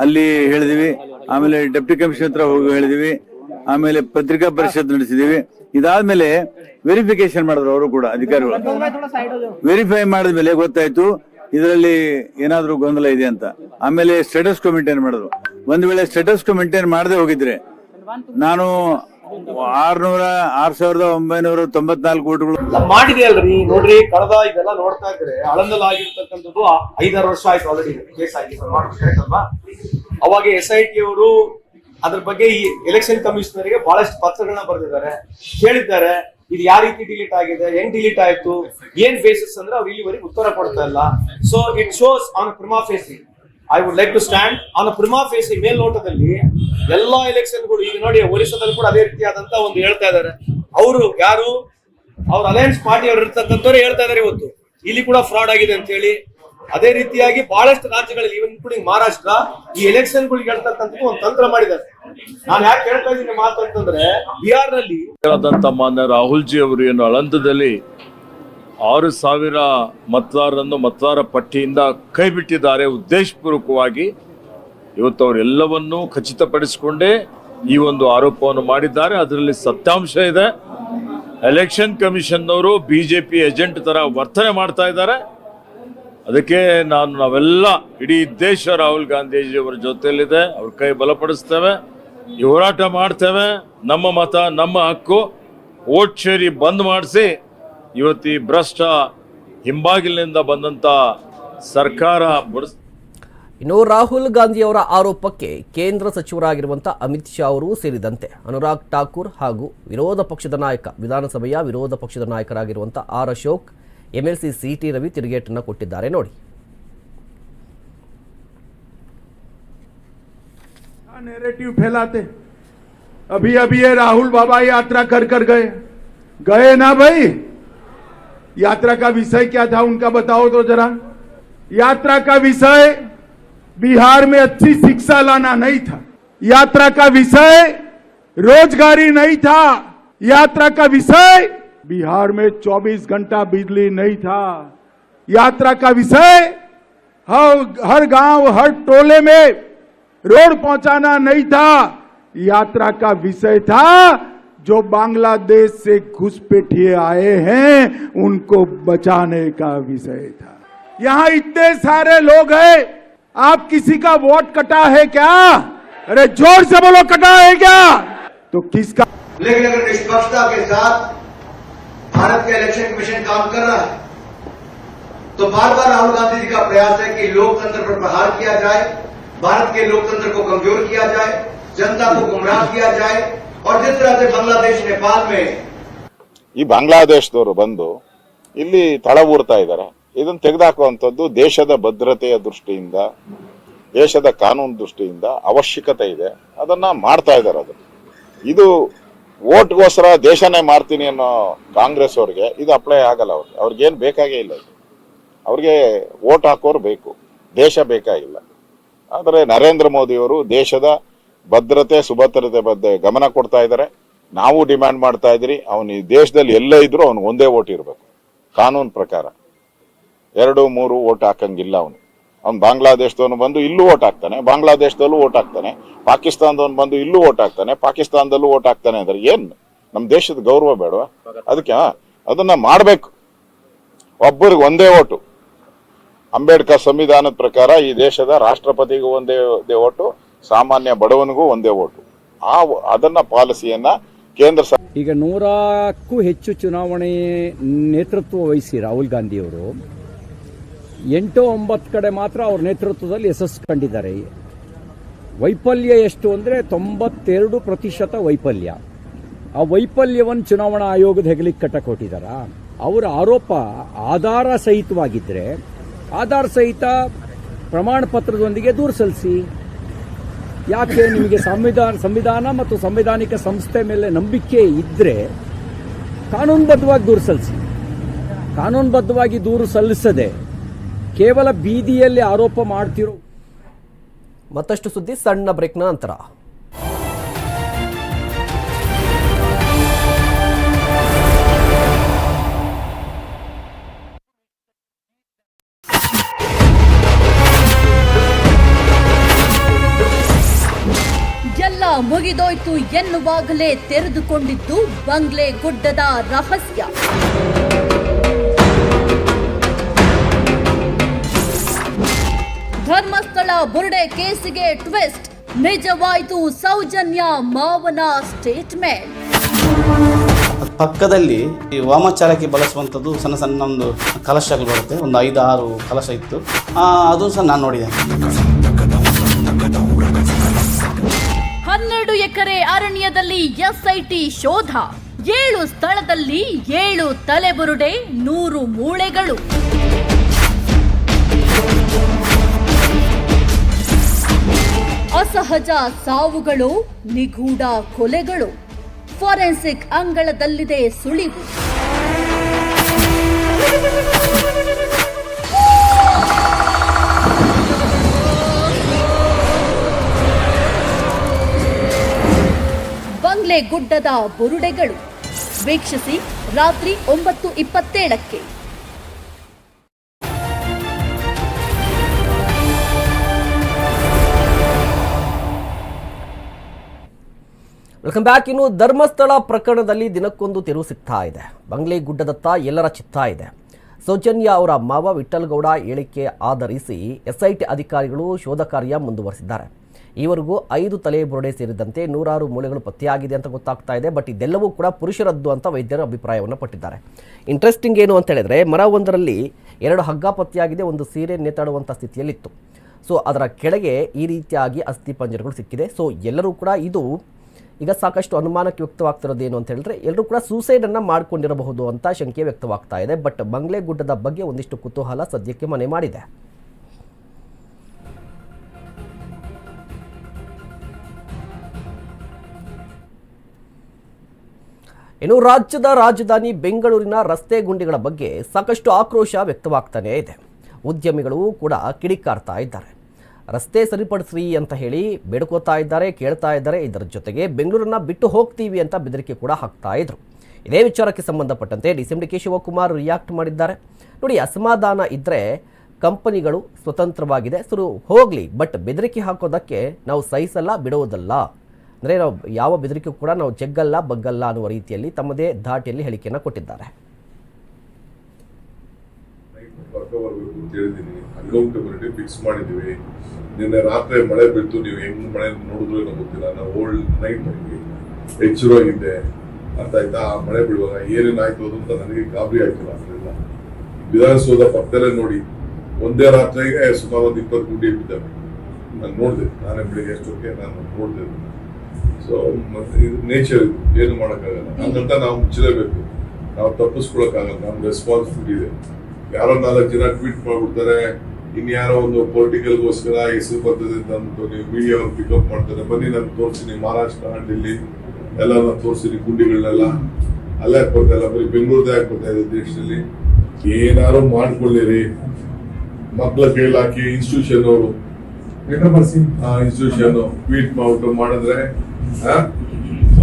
ಅಲ್ಲಿ ಹೇಳಿದಿವಿ. ಆಮೇಲೆ ಡೆಪ್ಟಿ ಕಮಿಷನ್ ಹತ್ರ ಹೋಗಿ ಹೇಳಿದಿವಿ. ಆಮೇಲೆ ಪತ್ರಿಕಾ ಪರಿಷತ್ ನಡೆಸಿದೀವಿ. ಇದಾದ್ಮೇಲೆ ವೆರಿಫಿಕೇಶನ್ ಮಾಡಿದ್ರು ಅವರು ಕೂಡ ಅಧಿಕಾರಿಗಳು. ವೆರಿಫೈ ಮಾಡಿದ್ಮೇಲೆ ಗೊತ್ತಾಯ್ತು. ಇದರಲ್ಲಿ ಏನಾದ್ರೂ ಗೊಂದಲ ಇದೆ ಅಂತ. ಆಮೇಲೆ ಸ್ಟೇಟಸ್ ಕೋ ಮೇಂಟೈನ್ ಮಾಡಿದ್ರು? ಒಂದ್ ವೇಳೆ ಸ್ಟೇಟಸ್ ಕೋ ಮೇಂಟೈನ್ ಮಾಡದೆ ಹೋಗಿದ್ರೆ ನಾನು ಆರ್ನೂರ, ಆರ್ ಸಾವಿರದ ಒಂಬೈನೂರ ತೊಂಬತ್ನಾಲ್ಕು ಕೋಟಿಗಳು ಮಾಡಿದೆ ಅಲ್ರಿ. ನೋಡ್ರಿ, ಕಳೆದ ಇದೆಲ್ಲ ನೋಡ್ತಾ ಇದ್ರೆ ಅಳಂದಲ್ ಆಗಿರ್ತಕ್ಕಂಥದ್ದು ಐದಾರು ವರ್ಷ ಆಯ್ತು ಆಲ್ರೆಡಿ ಕೇಸ್ ಆಗಿ. ಕರೆಕ್ಟ್ ಅಲ್ವಾ ಅವಾಗ ಎಸ್ ಐ ಟಿ ಅವರು ಅದ್ರ ಬಗ್ಗೆ ಈ ಎಲೆಕ್ಷನ್ ಕಮಿಷನರ್ಗೆ ಬಹಳಷ್ಟು ಪತ್ರಗಳನ್ನ ಬರೆದಿದ್ದಾರೆ. ಕೇಳಿದ್ದಾರೆ ಇದು ಯಾವ ರೀತಿ ಡಿಲೀಟ್ ಆಗಿದೆ, ಹೆಂಗ್ ಡಿಲೀಟ್ ಆಯ್ತು, ಏನ್ ಬೇಸಿಸ್ ಅಂದ್ರೆ ಅವ್ರು ಇಲ್ಲಿವರೆಗೆ ಉತ್ತರ ಕೊಡ್ತಾ ಇಲ್ಲ. So it shows on prima facie I would like to stand on prima facie ಮೇಲ್ನೋಟದಲ್ಲಿ ಎಲ್ಲಾ ಎಲೆಕ್ಷನ್ಗಳು ಈಗ ನೋಡಿ ಒರಿಸ್ಸಾದಲ್ಲಿ ಕೂಡ ಅದೇ ರೀತಿಯಾದಂತ ಒಂದು ಹೇಳ್ತಾ ಇದ್ದಾರೆ. ಅವರು ಯಾರು? ಅವ್ರ ಅಲಯನ್ಸ್ ಪಾರ್ಟಿ ಅವರು ಇರ್ತಕ್ಕಂಥವ್ರು ಹೇಳ್ತಾ ಇದಾರೆ ಇವತ್ತು. ಇಲ್ಲಿ ಕೂಡ ಫ್ರಾಡ್ ಆಗಿದೆ ಅಂತ ಹೇಳಿ. ಅದೇ ರೀತಿಯಾಗಿ ಬಹಳಷ್ಟು ರಾಜ್ಯಗಳಲ್ಲಿ ಇವನ್ ಇನ್ಕ್ಲೂಡಿಂಗ್ ಮಹಾರಾಷ್ಟ್ರ ಈ ಎಲೆಕ್ಷನ್ ಗಳಿಗೆ ಹೇಳ್ತಕ್ಕಂಥದ್ದು ಒಂದು ತಂತ್ರ ಮಾಡಿದ್ದಾರೆ. ನಾನು ಯಾಕೆ ಹೇಳ್ತಾ ಇದ್ದೀನಿ ಮಾತು ಅಂತಂದ್ರೆ ಬಿಹಾರ್ನಲ್ಲಿ ಮಾನ್ಯ ರಾಹುಲ್ ಜಿ ಅವರು ಏನು ಆಳಂದದಲ್ಲಿ ಆರು ಸಾವಿರ ಮತದಾರರನ್ನು ಮತದಾರ ಪಟ್ಟಿಯಿಂದ ಕೈಬಿಟ್ಟಿದ್ದಾರೆ ಉದ್ದೇಶಪೂರ್ವಕವಾಗಿ. ಇವತ್ತು ಅವರೆಲ್ಲವನ್ನೂ ಖಚಿತಪಡಿಸಿಕೊಂಡೇ ಈ ಒಂದು ಆರೋಪವನ್ನು ಮಾಡಿದ್ದಾರೆ. ಅದರಲ್ಲಿ ಸತ್ಯಾಂಶ ಇದೆ. ಎಲೆಕ್ಷನ್ ಕಮಿಷನ್ನವರು ಬಿ ಜೆ ಪಿ ಏಜೆಂಟ್ ತರ ವರ್ತನೆ ಮಾಡ್ತಾ ಇದ್ದಾರೆ. ಅದಕ್ಕೆ ನಾನು ನಾವೆಲ್ಲ ಇಡೀ ದೇಶ ರಾಹುಲ್ ಗಾಂಧೀಜಿಯವರ ಜೊತೆಯಲ್ಲಿದೆ. ಅವ್ರ ಕೈ ಬಲಪಡಿಸ್ತೇವೆ. ಈ ಹೋರಾಟ ಮಾಡ್ತೇವೆ. ನಮ್ಮ ಮತ, ನಮ್ಮ ಹಕ್ಕು. ಓಟ್ ಶೇರಿ ಬಂದ್ ಮಾಡಿಸಿ ಇವತ್ತು ಈ ಭ್ರಷ್ಟ ಹಿಂಬಾಗಿಲಿನಿಂದ ಬಂದಂತ ಸರ್ಕಾರ ಬಡಿಸ್ ಇನ್ನು ರಾಹುಲ್ ಗಾಂಧಿಯವರ ಆರೋಪಕ್ಕೆ ಕೇಂದ್ರ ಸಚಿವರಾಗಿರುವಂಥ ಅಮಿತ್ ಶಾ ಅವರು ಸೇರಿದಂತೆ ಅನುರಾಗ್ ಠಾಕೂರ್ ಹಾಗೂ ವಿರೋಧ ಪಕ್ಷದ ನಾಯಕ ವಿಧಾನಸಭೆಯ ವಿರೋಧ ಪಕ್ಷದ ನಾಯಕರಾಗಿರುವಂಥ R Ashok MLC C T ತಿರುಗೇಟನ್ನು ಕೊಟ್ಟಿದ್ದಾರೆ ನೋಡಿ नैरेटिव फैलाते अभी अभी ये राहुल बाबा यात्रा कर कर गए गए ना भाई यात्रा का विषय क्या था उनका बताओ तो जरा। यात्रा का विषय बिहार में अच्छी शिक्षा लाना नहीं था। यात्रा का विषय रोजगारी नहीं था। यात्रा का विषय बिहार में 24 घंटा बिजली नहीं था। यात्रा का विषय हर हर गाँव, हर टोले में रोड पहुंचाना नहीं था। यात्रा का विषय था जो बांग्लादेश से घुसपैठिए आए हैं, उनको बचाने का विषय था। यहाँ इतने सारे लोग हैं, आप किसी का वोट कटा है क्या? अरे ज़ोर से बोलो, कटा है क्या? तो किसका? लेकिन अगर निष्पक्षता के साथ भारत के इलेक्शन कमीशन काम कर रहा है तो बार बार राहुल गांधी जी का प्रयास है कि लोकतंत्र पर प्रहार किया जाए, भारत के लोकतंत्र को कमज़ोर किया जाए, जनता को गुमराह किया जाए और जिस तरह से बांग्लादेश नेपाल में ಈ ಬಾಂಗ್ಲಾದೇಶದವರು ಬಂದು ಇಲ್ಲಿ ತಳವೂರ್ತಾ ಇದ್ದಾರೆ ಇದನ್ನು ತೆಗೆದುಹಾಕುವಂಥದ್ದು ದೇಶದ ಭದ್ರತೆಯ ದೃಷ್ಟಿಯಿಂದ ದೇಶದ ಕಾನೂನು ದೃಷ್ಟಿಯಿಂದ ಅವಶ್ಯಕತೆ ಇದೆ ಅದನ್ನ ಮಾಡ್ತಾ ಇದ್ದಾರೆ ಅದು ಇದು ಓಟ್ಗೋಸ್ಕರ ದೇಶನೇ ಮಾಡ್ತೀನಿ ಅನ್ನೋ ಕಾಂಗ್ರೆಸ್ ಅವ್ರಿಗೆ ಇದು ಅಪ್ಲೈ ಆಗಲ್ಲ ಅವ್ರಿಗೆ ಅವ್ರಿಗೇನು ಬೇಕಾಗೇ ಇಲ್ಲ ಇದು ಅವ್ರಿಗೆ ಓಟ್ ಹಾಕೋರು ಬೇಕು ದೇಶ ಬೇಕಾಗಿಲ್ಲ ಆದರೆ ನರೇಂದ್ರ ಮೋದಿಯವರು ದೇಶದ ಭದ್ರತೆ, ಸುಭದ್ರತೆ ಬಗ್ಗೆ ಗಮನ ಕೊಡ್ತಾ ಇದ್ದಾರೆ. ನಾವು ಡಿಮ್ಯಾಂಡ್ ಮಾಡ್ತಾ ಇದ್ರಿ ಅವನು ಈ ದೇಶದಲ್ಲಿ ಎಲ್ಲೇ ಇದ್ರೂ ಅವ್ನು ಒಂದೇ ಓಟ್ ಇರಬೇಕು. ಕಾನೂನು ಪ್ರಕಾರ. ಎರಡು, ಮೂರು ಓಟ್ ಹಾಕಂಗಿಲ್ಲ ಅವನು. ಅವ್ನು ಬಾಂಗ್ಲಾದೇಶದವನು ಬಂದು ಇಲ್ಲೂ ಓಟ್ ಹಾಕ್ತಾನೆ. ಬಾಂಗ್ಲಾದೇಶದಲ್ಲೂ ಓಟ್ ಹಾಕ್ತಾನೆ. ಪಾಕಿಸ್ತಾನದವನು ಬಂದು ಇಲ್ಲೂ ಓಟ್ ಹಾಕ್ತಾನೆ. ಪಾಕಿಸ್ತಾನದಲ್ಲೂ ಓಟ್ ಹಾಕ್ತಾನೆ ಅಂದ್ರೆ ಏನ್? ನಮ್ಮ ದೇಶದ ಗೌರವ ಬೇಡವಾ? ಅದಕ್ಕೆ ಅದನ್ನ ಮಾಡಬೇಕು. ಒಬ್ಬರಿಗೆ ಒಂದೇ ಓಟು ಅಂಬೇಡ್ಕರ್ ಸಂವಿಧಾನದ ಪ್ರಕಾರ ಈ ದೇಶದ ರಾಷ್ಟ್ರಪತಿಗೂ ಒಂದೇ ಓಟು ಸಾಮಾನ್ಯ ಬಡವನಿಗೂ ಒಂದೇ ಓಟು. ಆ ಅದನ್ನ ಪಾಲಿಸಿಯನ್ನ ಕೇಂದ್ರ ಈಗ ನೂರಕ್ಕೂ ಹೆಚ್ಚು ಚುನಾವಣೆ ನೇತೃತ್ವ ವಹಿಸಿ ರಾಹುಲ್ ಗಾಂಧಿಯವರು. ಎಂಟು ಒಂಬತ್ತು ಕಡೆ ಮಾತ್ರ ಅವ್ರ ನೇತೃತ್ವದಲ್ಲಿ ಯಶಸ್ಸು ಕಂಡಿದ್ದಾರೆ. ವೈಫಲ್ಯ ಎಷ್ಟು ಅಂದರೆ ತೊಂಬತ್ತೆರಡು ಪ್ರತಿಶತ ವೈಫಲ್ಯ. ಆ ವೈಫಲ್ಯವನ್ನು ಚುನಾವಣಾ ಆಯೋಗದ ಹೆಗಲಿಗೆ ಕಟ್ಟ ಕೊಟ್ಟಿದ್ದಾರ ಅವರ ಆರೋಪ ಆಧಾರ ಸಹಿತವಾಗಿದ್ದರೆ ಆಧಾರ ಸಹಿತ ಪ್ರಮಾಣ ಪತ್ರದೊಂದಿಗೆ ದೂರು ಸಲ್ಲಿಸಿ. ಯಾಕೆ ನಿಮಗೆ ಸಂವಿಧಾನ ಸಂವಿಧಾನ ಮತ್ತು ಸಂವಿಧಾನಿಕ ಸಂಸ್ಥೆ ಮೇಲೆ ನಂಬಿಕೆ ಇದ್ದರೆ ಕಾನೂನುಬದ್ಧವಾಗಿ ದೂರು ಸಲ್ಲಿಸಿ. ಕಾನೂನುಬದ್ಧವಾಗಿ ದೂರು ಸಲ್ಲಿಸದೆ ಕೇವಲ ಬೀದಿಯಲ್ಲಿ ಆರೋಪ ಮಾಡ್ತಿರೋ ಮತ್ತಷ್ಟು ಸುದ್ದಿ ಸಣ್ಣ ಬ್ರೇಕ್ನ ನಂತರ. ಮುಗಿದೋಯ್ತು ಎನ್ನುವಾಗಲೇ ತೆರೆದುಕೊಂಡಿದ್ದು ಬಂಗ್ಲೆ ಗುಡ್ಡದ ರಹಸ್ಯ. ಧರ್ಮಸ್ಥಳ ಬುರುಡೆ ಕೇಸಿಗೆ ಟ್ವಿಸ್ಟ್, ನಿಜವಾಯ್ತು ಸೌಜನ್ಯ ಮಾವನ ಸ್ಟೇಟ್ಮೆಂಟ್ ಪಕ್ಕದಲ್ಲಿ ಈ ವಾಮಚಾರಕ್ಕೆ ಬಳಸುವಂಥದ್ದು ಸಣ್ಣ ಸಣ್ಣ ಒಂದು ಕಲಶಗಳು ಬರುತ್ತೆ, ಒಂದು ಐದು ಆರು ಕಲಶ ಇತ್ತು. ಅದು ಸಹ ನಾನು ನೋಡಿದೆ. ಎಕರೆ ಅರಣ್ಯದಲ್ಲಿ ಎಸ್ಐಟಿ ಶೋಧ. ಏಳು ಸ್ಥಳದಲ್ಲಿ ಏಳು ತಲೆಬುರುಡೆ, ನೂರು ಮೂಳೆಗಳು. ಅಸಹಜ ಸಾವುಗಳು, ನಿಗೂಢ ಕೊಲೆಗಳು. ಫಾರೆನ್ಸಿಕ್ ಅಂಗಳದಲ್ಲಿದೆ ಸುಳಿವು. ಗುಡ್ಡದ ಬುರುಡೆಗಳು. ವೀಕ್ಷಿಸಿ ರಾತ್ರಿ ಒಂಬತ್ತು ಇಪ್ಪತ್ತೇಳಕ್ಕೆ. ವೆಲ್ಕಮ್ ಬ್ಯಾಕ್ ಇನ್ನು ಧರ್ಮಸ್ಥಳ ಪ್ರಕರಣದಲ್ಲಿ ದಿನಕ್ಕೊಂದು ತಿರುವು ಸಿಗ್ತಾ ಇದೆ. ಬಂಗ್ಲೆ ಗುಡ್ಡದತ್ತ ಎಲ್ಲರ ಚಿತ್ತ ಇದೆ. ಸೌಜನ್ಯ ಅವರ ಮಾವ ವಿಠಲ್ಗೌಡ ಹೇಳಿಕೆ ಆಧರಿಸಿ ಎಸ್ಐಟಿ ಅಧಿಕಾರಿಗಳು ಶೋಧ ಕಾರ್ಯ ಮುಂದುವರೆಸಿದ್ದಾರೆ. ಈವರೆಗೂ ಐದು ತಲೆ ಬುರುಡೆ ಸೇರಿದಂತೆ ನೂರಾರು ಮೂಳೆಗಳು ಪತ್ತೆಯಾಗಿದೆ ಅಂತ ಗೊತ್ತಾಗ್ತಾ ಇದೆ, ಬಟ್ ಇದೆಲ್ಲವೂ ಕೂಡ ಪುರುಷರದ್ದು ಅಂತ ವೈದ್ಯರ ಅಭಿಪ್ರಾಯವನ್ನು ಪಟ್ಟಿದ್ದಾರೆ. ಇಂಟ್ರೆಸ್ಟಿಂಗ್ ಏನು ಅಂತ ಹೇಳಿದ್ರೆ ಮರವೊಂದರಲ್ಲಿ ಎರಡು ಹಗ್ಗ ಪತ್ತೆಯಾಗಿದೆ, ಒಂದು ಸೀರೆ ನೇತಾಡುವಂಥ ಸ್ಥಿತಿಯಲ್ಲಿತ್ತು. ಸೊ ಅದರ ಕೆಳಗೆ ಈ ರೀತಿಯಾಗಿ ಅಸ್ಥಿಪಂಜರಗಳು ಸಿಕ್ಕಿದೆ. ಸೊ ಎಲ್ಲರೂ ಕೂಡ ಇದು ಈಗ ಸಾಕಷ್ಟು ಅನುಮಾನಕ್ಕೆ ವ್ಯಕ್ತವಾಗ್ತಿರೋದು ಏನು ಅಂತ ಹೇಳಿದ್ರೆ, ಎಲ್ಲರೂ ಕೂಡ ಸೂಸೈಡನ್ನು ಮಾಡ್ಕೊಂಡಿರಬಹುದು ಅಂತ ಶಂಕೆ ವ್ಯಕ್ತವಾಗ್ತಾ ಇದೆ, ಬಟ್ ಬಂಗ್ಲೆ ಗುಡ್ಡದ ಬಗ್ಗೆ ಒಂದಿಷ್ಟು ಕುತೂಹಲ ಸದ್ಯಕ್ಕೆ ಮನೆ ಮಾಡಿದೆ. ಇನ್ನು ರಾಜ್ಯದ ರಾಜಧಾನಿ ಬೆಂಗಳೂರಿನ ರಸ್ತೆ ಗುಂಡಿಗಳ ಬಗ್ಗೆ ಸಾಕಷ್ಟು ಆಕ್ರೋಶ ವ್ಯಕ್ತವಾಗ್ತಾನೇ ಇದೆ. ಉದ್ಯಮಿಗಳು ಕೂಡ ಕಿಡಿಕಾರ್ತಾ ಇದ್ದಾರೆ. ರಸ್ತೆ ಸರಿಪಡಿಸ್ರಿ ಅಂತ ಹೇಳಿ ಬೇಡ್ಕೋತಾ ಇದ್ದಾರೆ, ಕೇಳ್ತಾ ಇದ್ದಾರೆ. ಇದರ ಜೊತೆಗೆ ಬೆಂಗಳೂರನ್ನ ಬಿಟ್ಟು ಹೋಗ್ತೀವಿ ಅಂತ ಬೆದರಿಕೆ ಕೂಡ ಹಾಕ್ತಾ ಇದ್ರು. ಇದೇ ವಿಚಾರಕ್ಕೆ ಸಂಬಂಧಪಟ್ಟಂತೆ D C M D K Shivakumar react ಮಾಡಿದ್ದಾರೆ. ನೋಡಿ, ಅಸಮಾಧಾನ ಇದ್ದರೆ ಕಂಪನಿಗಳು ಸ್ವತಂತ್ರವಾಗಿದೆ, ಸುರು ಹೋಗಲಿ, ಬಟ್ ಬೆದರಿಕೆ ಹಾಕೋದಕ್ಕೆ ನಾವು ಸಹಿಸಲ್ಲ ಬಿಡುವುದಲ್ಲ ಅಂದರೆ ನಾವು ಯಾವ ಬೆದರಿಕೆ ಕೂಡ ನಾವು ಜಗ್ಗಲ್ಲ, ಬಗ್ಗಲ್ಲ ಅನ್ನುವ ರೀತಿಯಲ್ಲಿ ತಮ್ಮದೇ ಧಾಟಿಯಲ್ಲಿ ಹೇಳಿಕೆಯನ್ನು ಕೊಟ್ಟಿದ್ದಾರೆ. ಫಿಕ್ಸ್ ಮಾಡಿದೀವಿ ನಿನ್ನೆ ರಾತ್ರಿ ಮಳೆ ಬಿತ್ತು, ನೀವು ಹೆಂಗ್ ಮಳೆ ನೋಡಿದ್ರು ಏನೋ ಗೊತ್ತಿಲ್ಲ. ನಾವು ಓಲ್ಡ್ ನೈಟ್ ಎಚ್ಚರವಾಗಿದ್ದೆ ಅರ್ಥ ಆಯ್ತಾ? ಆ ಮಳೆ ಬಿಡುವಾಗ ಏನೇನಾಯ್ತು ಅಂತ ನನಗೆ ಗಾಬರಿ ಆಯ್ತು ರಾತ್ರಿಯೆಲ್ಲ. ವಿಧಾನಸೌಧ ಪಕ್ಕದಲ್ಲೇ ನೋಡಿ, ಒಂದೇ ರಾತ್ರಿಗೆ ಸುಮಾರು ಒಂದು ಇಪ್ಪತ್ತು ಗುಂಡಿ ಬಿದ್ದಾವೆ ನಾನು ನೋಡಿದೆ, ನಾನೇ ಬೆಳಿಗ್ಗೆ ಎಷ್ಟೊತ್ತಿಗೆ ನಾನು ನೋಡಿದೆ. ಸೊ ಮತ್ತೆ ಇದು ನೇಚರ್ ಏನು ಮಾಡೋಕ್ಕಾಗಲ್ಲ. ಹಂಗಂತ ನಾವು ಮುಚ್ಚಲೇಬೇಕು. ನಾವು ತಪ್ಪಿಸ್ಕೊಳಕ್ಕಾಗಲ್ಲ. ನಮ್ಮ ರೆಸ್ಪಾನ್ಸಿಬಿಲಿಟಿ ಇದೆ. ಯಾರೋ ನಾಲ್ಕು ಜನ ಟ್ವೀಟ್ ಮಾಡ್ಬಿಡ್ತಾರೆ. ಇನ್ಯಾರೋ ಒಂದು ಪೊಲಿಟಿಕಲ್ಗೋಸ್ಕರ ಹೆಸರು ಬರ್ತದೆ ಅಂತ ಅಂದ್ಬಿಟ್ಟು ನೀವು ಮೀಡಿಯಾ ಪಿಕಪ್ ಮಾಡ್ತಾರೆ. ಬನ್ನಿ ನಾನು ತೋರಿಸಿನಿ ಮಹಾರಾಷ್ಟ್ರ ಡೆಲ್ಲಿ ಎಲ್ಲ ನಾನು ತೋರಿಸ್ತೀನಿ ಗುಂಡಿಗಳನ್ನೆಲ್ಲ. ಅಲ್ಲೇ ಬರ್ತಾ ಇಲ್ಲ. ಬರೀ ಬೆಂಗಳೂರದೇ ಯಾಕೆ ಬರ್ತಾ ಇದೆ ದೇಶದಲ್ಲಿ. ಏನಾರು ಮಾಡ್ಕೊಳ್ಳಿರಿ. ಮಕ್ಕಳ ಹಾಕಿ ಇನ್ಸ್ಟಿಟ್ಯೂಷನ್ ಅವರು. ಆ ಇನ್ಸ್ಟಿಟ್ಯೂಷನ್ ಟ್ವೀಟ್ ಮಾಡ್ಬಿಟ್ಟು ಮಾಡಿದ್ರೆ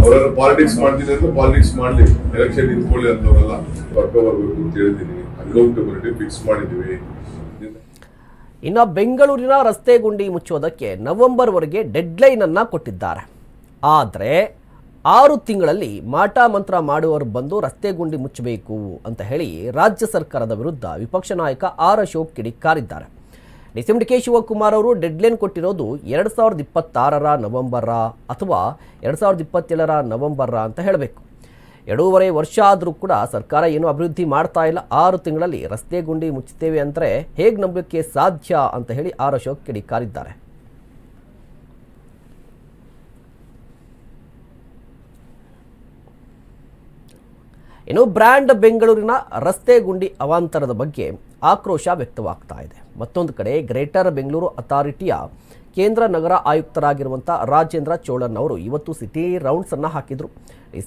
ಅವರೆಲ್ಲ ಪಾಲಿಟಿಕ್ಸ್ ಮಾಡ್ತೀನಿ ಅಂತ ಪಾಲಿಟಿಕ್ಸ್ ಮಾಡ್ಲಿ. ಎಲೆಕ್ಷನ್ ನಿಂತ್ಕೊಳ್ಳಿ ಅಂತವರೆಲ್ಲ. ವರ್ಕ ಬರ್ಬೇಕು ಅಂತ ಹೇಳಿದೀನಿ ಅಕೌಂಟಬಿಲಿಟಿ ಫಿಕ್ಸ್ ಮಾಡಿದೀವಿ ಇನ್ನು ಬೆಂಗಳೂರಿನ ರಸ್ತೆ ಗುಂಡಿ ಮುಚ್ಚೋದಕ್ಕೆ ನವೆಂಬರ್ವರೆಗೆ ಡೆಡ್ಲೈನ್ ಅನ್ನ ಕೊಟ್ಟಿದ್ದಾರೆ. ಆದರೆ ಆರು ತಿಂಗಳಲ್ಲಿ ಮಾಟ ಮಂತ್ರ ಮಾಡುವವರು ಬಂದು ರಸ್ತೆ ಗುಂಡಿ ಮುಚ್ಚಬೇಕು ಅಂತ ಹೇಳಿ ರಾಜ್ಯ ಸರ್ಕಾರದ ವಿರುದ್ಧ ವಿಪಕ್ಷ ನಾಯಕ ಆರ್ ಅಶೋಕ್ ಕಿಡಿಕಾರಿದ್ದಾರೆ. ಡಿಸಿಂಡಿಕೆ ಶಿವಕುಮಾರ್ ಅವರು ಡೆಡ್ಲೈನ್ ಕೊಟ್ಟಿರೋದು ಎರಡು ಸಾವಿರದ ಇಪ್ಪತ್ತಾರರ ನವಂಬರ ಅಥವಾ ಎರಡು ಸಾವಿರದ ಇಪ್ಪತ್ತೇಳರ ನವಂಬರ ಅಂತ ಹೇಳಬೇಕು. ಎರಡೂವರೆ ವರ್ಷ ಆದರೂ ಕೂಡ ಸರ್ಕಾರ ಏನೂ ಅಭಿವೃದ್ಧಿ ಮಾಡ್ತಾ ಇಲ್ಲ. ಆರು ತಿಂಗಳಲ್ಲಿ ರಸ್ತೆ ಗುಂಡಿ ಮುಚ್ಚುತ್ತೇವೆ ಅಂದರೆ ಹೇಗೆ ನಂಬಲಿಕ್ಕೆ ಸಾಧ್ಯ ಅಂತ ಹೇಳಿ ಆರ್ ಅಶೋಕ್ ಕಿಡಿಕಾರಿದ್ದಾರೆ ಇನ್ನು ಬ್ರ್ಯಾಂಡ್ ಬೆಂಗಳೂರಿನ ರಸ್ತೆ ಗುಂಡಿ ಅವಾಂತರದ ಬಗ್ಗೆ ಆಕ್ರೋಶ ವ್ಯಕ್ತವಾಗ್ತಾ ಇದೆ. ಮತ್ತೊಂದು ಕಡೆ ಗ್ರೇಟರ್ ಬೆಂಗಳೂರು ಅಥಾರಿಟಿಯ ಕೇಂದ್ರ ನಗರ ಆಯುಕ್ತರಾಗಿರುವಂಥ ರಾಜೇಂದ್ರ ಚೋಳನ್ ಅವರು ಇವತ್ತು ಸಿಟಿ ರೌಂಡ್ಸ್ ಹಾಕಿದರು. ಹಾಕಿದ್ರು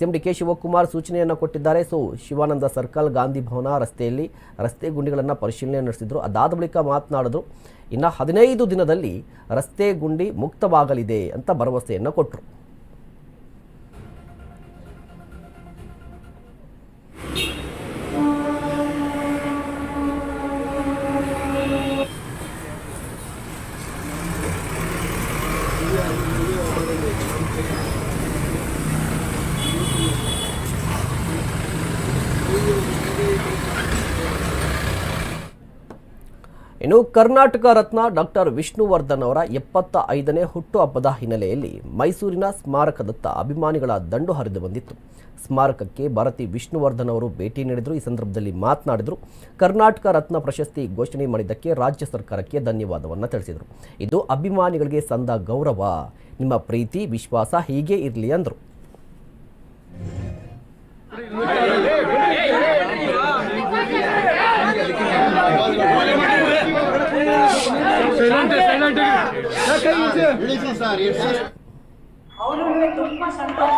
ಎಂ ಡಿ ಕೆ ಶಿವಕುಮಾರ್ ಸೂಚನೆಯನ್ನು ಕೊಟ್ಟಿದ್ದಾರೆ. ಸೊ, ಶಿವಾನಂದ ಸರ್ಕಲ್, ಗಾಂಧಿ ಭವನ ರಸ್ತೆಯಲ್ಲಿ ರಸ್ತೆ ಗುಂಡಿಗಳನ್ನು ಪರಿಶೀಲನೆ ನಡೆಸಿದ್ರು. ಅದಾದ ಬಳಿಕ ಮಾತನಾಡಿದ್ರು, ಇನ್ನು ಹದಿನೈದು ದಿನದಲ್ಲಿ ರಸ್ತೆ ಗುಂಡಿ ಮುಕ್ತವಾಗಲಿದೆ ಅಂತ ಭರವಸೆಯನ್ನು ಕೊಟ್ಟರು ಇನ್ನು ಕರ್ನಾಟಕ ರತ್ನ ಡಾಕ್ಟರ್ ವಿಷ್ಣುವರ್ಧನ್ ಅವರ ಎಪ್ಪತ್ತ ಐದನೇ ಹುಟ್ಟುಹಬ್ಬದ ಹಿನ್ನೆಲೆಯಲ್ಲಿ ಮೈಸೂರಿನ ಸ್ಮಾರಕದತ್ತ ಅಭಿಮಾನಿಗಳ ದಂಡು ಹರಿದು ಬಂದಿತ್ತು. ಸ್ಮಾರಕಕ್ಕೆ ಭಾರತಿ ವಿಷ್ಣುವರ್ಧನ್ ಅವರು ಭೇಟಿ ನೀಡಿದರು. ಈ ಸಂದರ್ಭದಲ್ಲಿ ಮಾತನಾಡಿದರು. ಕರ್ನಾಟಕ ರತ್ನ ಪ್ರಶಸ್ತಿ ಘೋಷಣೆ ಮಾಡಿದ್ದಕ್ಕೆ ರಾಜ್ಯ ಸರ್ಕಾರಕ್ಕೆ ಧನ್ಯವಾದವನ್ನು ತಿಳಿಸಿದರು. ಇದು ಅಭಿಮಾನಿಗಳಿಗೆ ಸಂದ ಗೌರವ. ನಿಮ್ಮ ಪ್ರೀತಿ, ವಿಶ್ವಾಸ ಹೀಗೆ ಇರಲಿ ಅಂದರು. ಅವರು ತುಂಬಾ ಸಂತೋಷ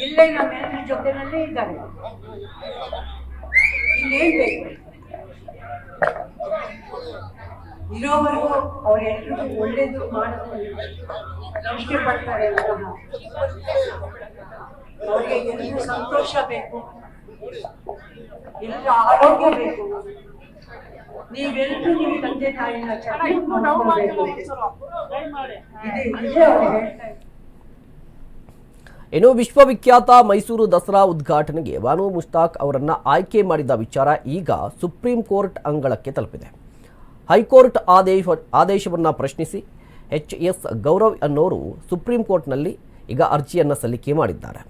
ಇಲ್ಲೇ ನಮ್ಮ ಇಲ್ಲೇ ನಮ್ಮೆಲ್ಲರ ಜೊತೆನಲ್ಲೇ ಇದ್ದಾರೆ. ಇನ್ನೇನ್ ಬೇಕು? ಇರೋವರೆಗೂ ಅವರೆಲ್ಲರಿಗೂ ಒಳ್ಳೇದು ಮಾಡೋದು ಇಷ್ಟೇ ಪಡ್ತಾರೆ ವಿನಃ ಅವ್ರಿಗೆ ಎಲ್ಲರಿಗೂ ಸಂತೋಷ ಬೇಕು. ಎಲ್ಲರ ಆರೋಗ್ಯ ಬೇಕು ನೀವೆಲ್ಲರೂ ನಿಮ್ಮ ತಂದೆ ತಾಯಿನ ಚೆನ್ನಾಗಿ ನೋಡ್ಕೊಳ್ಬೇಕು. ಇದೆ ಇದೇ ಅವ್ರು ಹೇಳ್ತಾ ಇದ್ದಾರೆ. ಇನ್ನು ವಿಶ್ವವಿಖ್ಯಾತ ಮೈಸೂರು ದಸರಾ ಉದ್ಘಾಟನೆಗೆ ಬಾನು ಮುಷ್ತಾಕ್ ಅವರನ್ನು ಆಯ್ಕೆ ಮಾಡಿದ ವಿಚಾರ ಈಗ ಸುಪ್ರೀಂ ಕೋರ್ಟ್ ಅಂಗಳಕ್ಕೆ ತಲುಪಿದೆ. ಹೈಕೋರ್ಟ್ ಆದೇಶ ಆದೇಶವನ್ನು ಪ್ರಶ್ನಿಸಿ ಎಚ್ ಎಸ್ ಗೌರವ್ ಅನ್ನೋರು ಸುಪ್ರೀಂ ಕೋರ್ಟ್ನಲ್ಲಿ ಈಗ ಅರ್ಜಿಯನ್ನು ಸಲ್ಲಿಕೆ ಮಾಡಿದ್ದಾರೆ.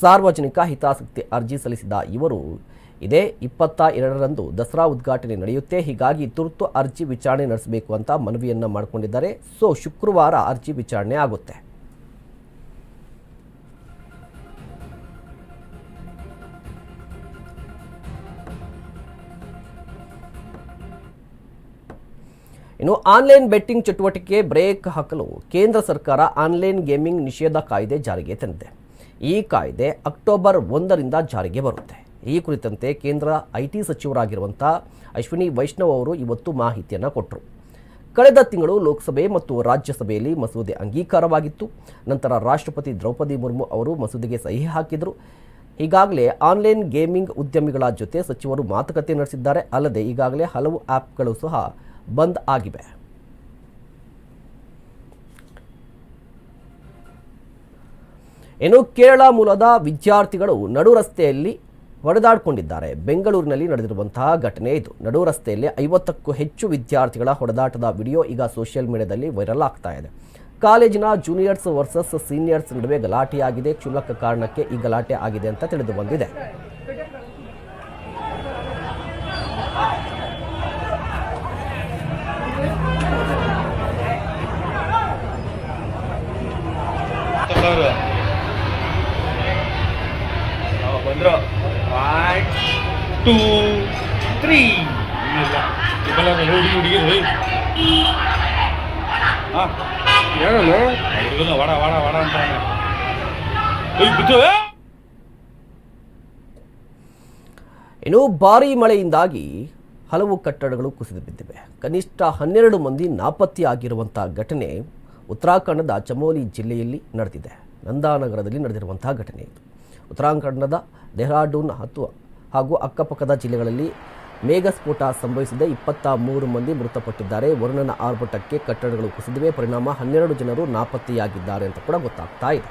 ಸಾರ್ವಜನಿಕ ಹಿತಾಸಕ್ತಿ ಅರ್ಜಿ ಸಲ್ಲಿಸಿದ ಇವರು, ಇದೇ ಇಪ್ಪತ್ತ ಎರಡರಂದು ದಸರಾ ಉದ್ಘಾಟನೆ ನಡೆಯುತ್ತೆ. ಹೀಗಾಗಿ ತುರ್ತು ಅರ್ಜಿ ವಿಚಾರಣೆ ನಡೆಸಬೇಕು ಅಂತ ಮನವಿಯನ್ನು ಮಾಡಿಕೊಂಡಿದ್ದಾರೆ. ಸೊ, ಶುಕ್ರವಾರ ಅರ್ಜಿ ವಿಚಾರಣೆ ಆಗುತ್ತೆ. ಇನ್ನು ಆನ್ಲೈನ್ ಬೆಟ್ಟಿಂಗ್ ಚಟುವಟಿಕೆ ಬ್ರೇಕ್ ಹಾಕಲು ಕೇಂದ್ರ ಸರ್ಕಾರ ಆನ್ಲೈನ್ ಗೇಮಿಂಗ್ ನಿಷೇಧ ಕಾಯ್ದೆ ಜಾರಿಗೆ ತಂದಿದೆ. ಈ ಕಾಯ್ದೆ ಅಕ್ಟೋಬರ್ ಒಂದರಿಂದ ಜಾರಿಗೆ ಬರುತ್ತೆ. ಈ ಕುರಿತಂತೆ ಕೇಂದ್ರ ಐ ಟಿ ಸಚಿವರಾಗಿರುವಂಥ ಅಶ್ವಿನಿ ವೈಷ್ಣವ್ ಅವರು ಇವತ್ತು ಮಾಹಿತಿಯನ್ನು ಕೊಟ್ಟರು ಕಳೆದ ತಿಂಗಳು ಲೋಕಸಭೆ ಮತ್ತು ರಾಜ್ಯಸಭೆಯಲ್ಲಿ ಮಸೂದೆ ಅಂಗೀಕಾರವಾಗಿತ್ತು. ನಂತರ ರಾಷ್ಟ್ರಪತಿ ದ್ರೌಪದಿ ಮುರ್ಮು ಅವರು ಮಸೂದೆಗೆ ಸಹಿ ಹಾಕಿದರು. ಈಗಾಗಲೇ ಆನ್ಲೈನ್ ಗೇಮಿಂಗ್ ಉದ್ಯಮಿಗಳ ಜೊತೆ ಸಚಿವರು ಮಾತುಕತೆ ನಡೆಸಿದ್ದಾರೆ. ಅಲ್ಲದೆ ಈಗಾಗಲೇ ಹಲವು ಆ್ಯಪ್ಗಳು ಸಹ ಬಂದ್ ಆಗಿವೆ. ಇನ್ನು ಕೇರಳ ಮೂಲದ ವಿದ್ಯಾರ್ಥಿಗಳು ನಡು ರಸ್ತೆಯಲ್ಲಿ ಹೊಡೆದಾಡಿಕೊಂಡಿದ್ದಾರೆ. ಬೆಂಗಳೂರಿನಲ್ಲಿ ನಡೆದಿರುವಂತಹ ಘಟನೆ ಇದು. ನಡು ರಸ್ತೆಯಲ್ಲಿ ಐವತ್ತಕ್ಕೂ ಹೆಚ್ಚು ವಿದ್ಯಾರ್ಥಿಗಳ ಹೊಡೆದಾಟದ ವಿಡಿಯೋ ಈಗ ಸೋಷಿಯಲ್ ಮೀಡಿಯಾದಲ್ಲಿ ವೈರಲ್ ಆಗ್ತಾ ಇದೆ. ಕಾಲೇಜಿನ ಜೂನಿಯರ್ಸ್ ವರ್ಸಸ್ ಸೀನಿಯರ್ಸ್ ನಡುವೆ ಗಲಾಟೆಯಾಗಿದೆ. ಕ್ಷುಲ್ಲಕ ಕಾರಣಕ್ಕೆ ಈ ಗಲಾಟೆ ಆಗಿದೆ ಅಂತ ತಿಳಿದು ಬಂದಿದೆ. ಬಂದ್ರು ಒನ್ ಟೂ ತ್ರೀ ಹುಡುಗಿ ಹುಡುಗಿ ಹೇಳಲ್ಲ ವಡ ವಡ ವಡ ಅಂತ ಬಿದ್ದು ಇನ್ನು ಭಾರೀ ಮಳೆಯಿಂದಾಗಿ ಹಲವು ಕಟ್ಟಡಗಳು ಕುಸಿದು ಬಿದ್ದಿವೆ. ಕನಿಷ್ಠ ಹನ್ನೆರಡು ಮಂದಿ ನಾಪತ್ತೆಯಾಗಿರುವಂಥ ಘಟನೆ ಉತ್ತರಾಖಂಡದ ಚಮೋಲಿ ಜಿಲ್ಲೆಯಲ್ಲಿ ನಡೆದಿದೆ. ನಂದಾನಗರದಲ್ಲಿ ನಡೆದಿರುವಂತಹ ಘಟನೆ ಇದು. ಉತ್ತರಾಖಂಡದ ಡೆಹ್ರಾಡೂನ್ ಹತ್ತು ಹಾಗೂ ಅಕ್ಕಪಕ್ಕದ ಜಿಲ್ಲೆಗಳಲ್ಲಿ ಮೇಘಸ್ಫೋಟ ಸಂಭವಿಸಿದೆ ಇಪ್ಪತ್ತ ಮೂರು ಮಂದಿ ಮೃತಪಟ್ಟಿದ್ದಾರೆ. ವರುಣನ ಆರ್ಭಟಕ್ಕೆ ಕಟ್ಟಡಗಳು ಕುಸಿದಿವೆ. ಪರಿಣಾಮ ಹನ್ನೆರಡು ಜನರು ನಾಪತ್ತೆಯಾಗಿದ್ದಾರೆ ಅಂತ ಕೂಡ ಗೊತ್ತಾಗ್ತಾ ಇದೆ.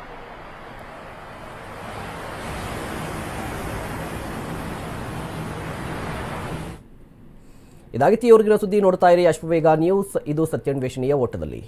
ಇದಾಗಿತ್ತು ಇವರಿಗಿನ ಸುದ್ದಿ ನೋಡ್ತಾ ಇರಿ. ಅಶ್ವವೇಗ ನ್ಯೂಸ್. ಇದು ಸತ್ಯನ್ವೇಷಣೆಯ ಓಟದಲ್ಲಿ.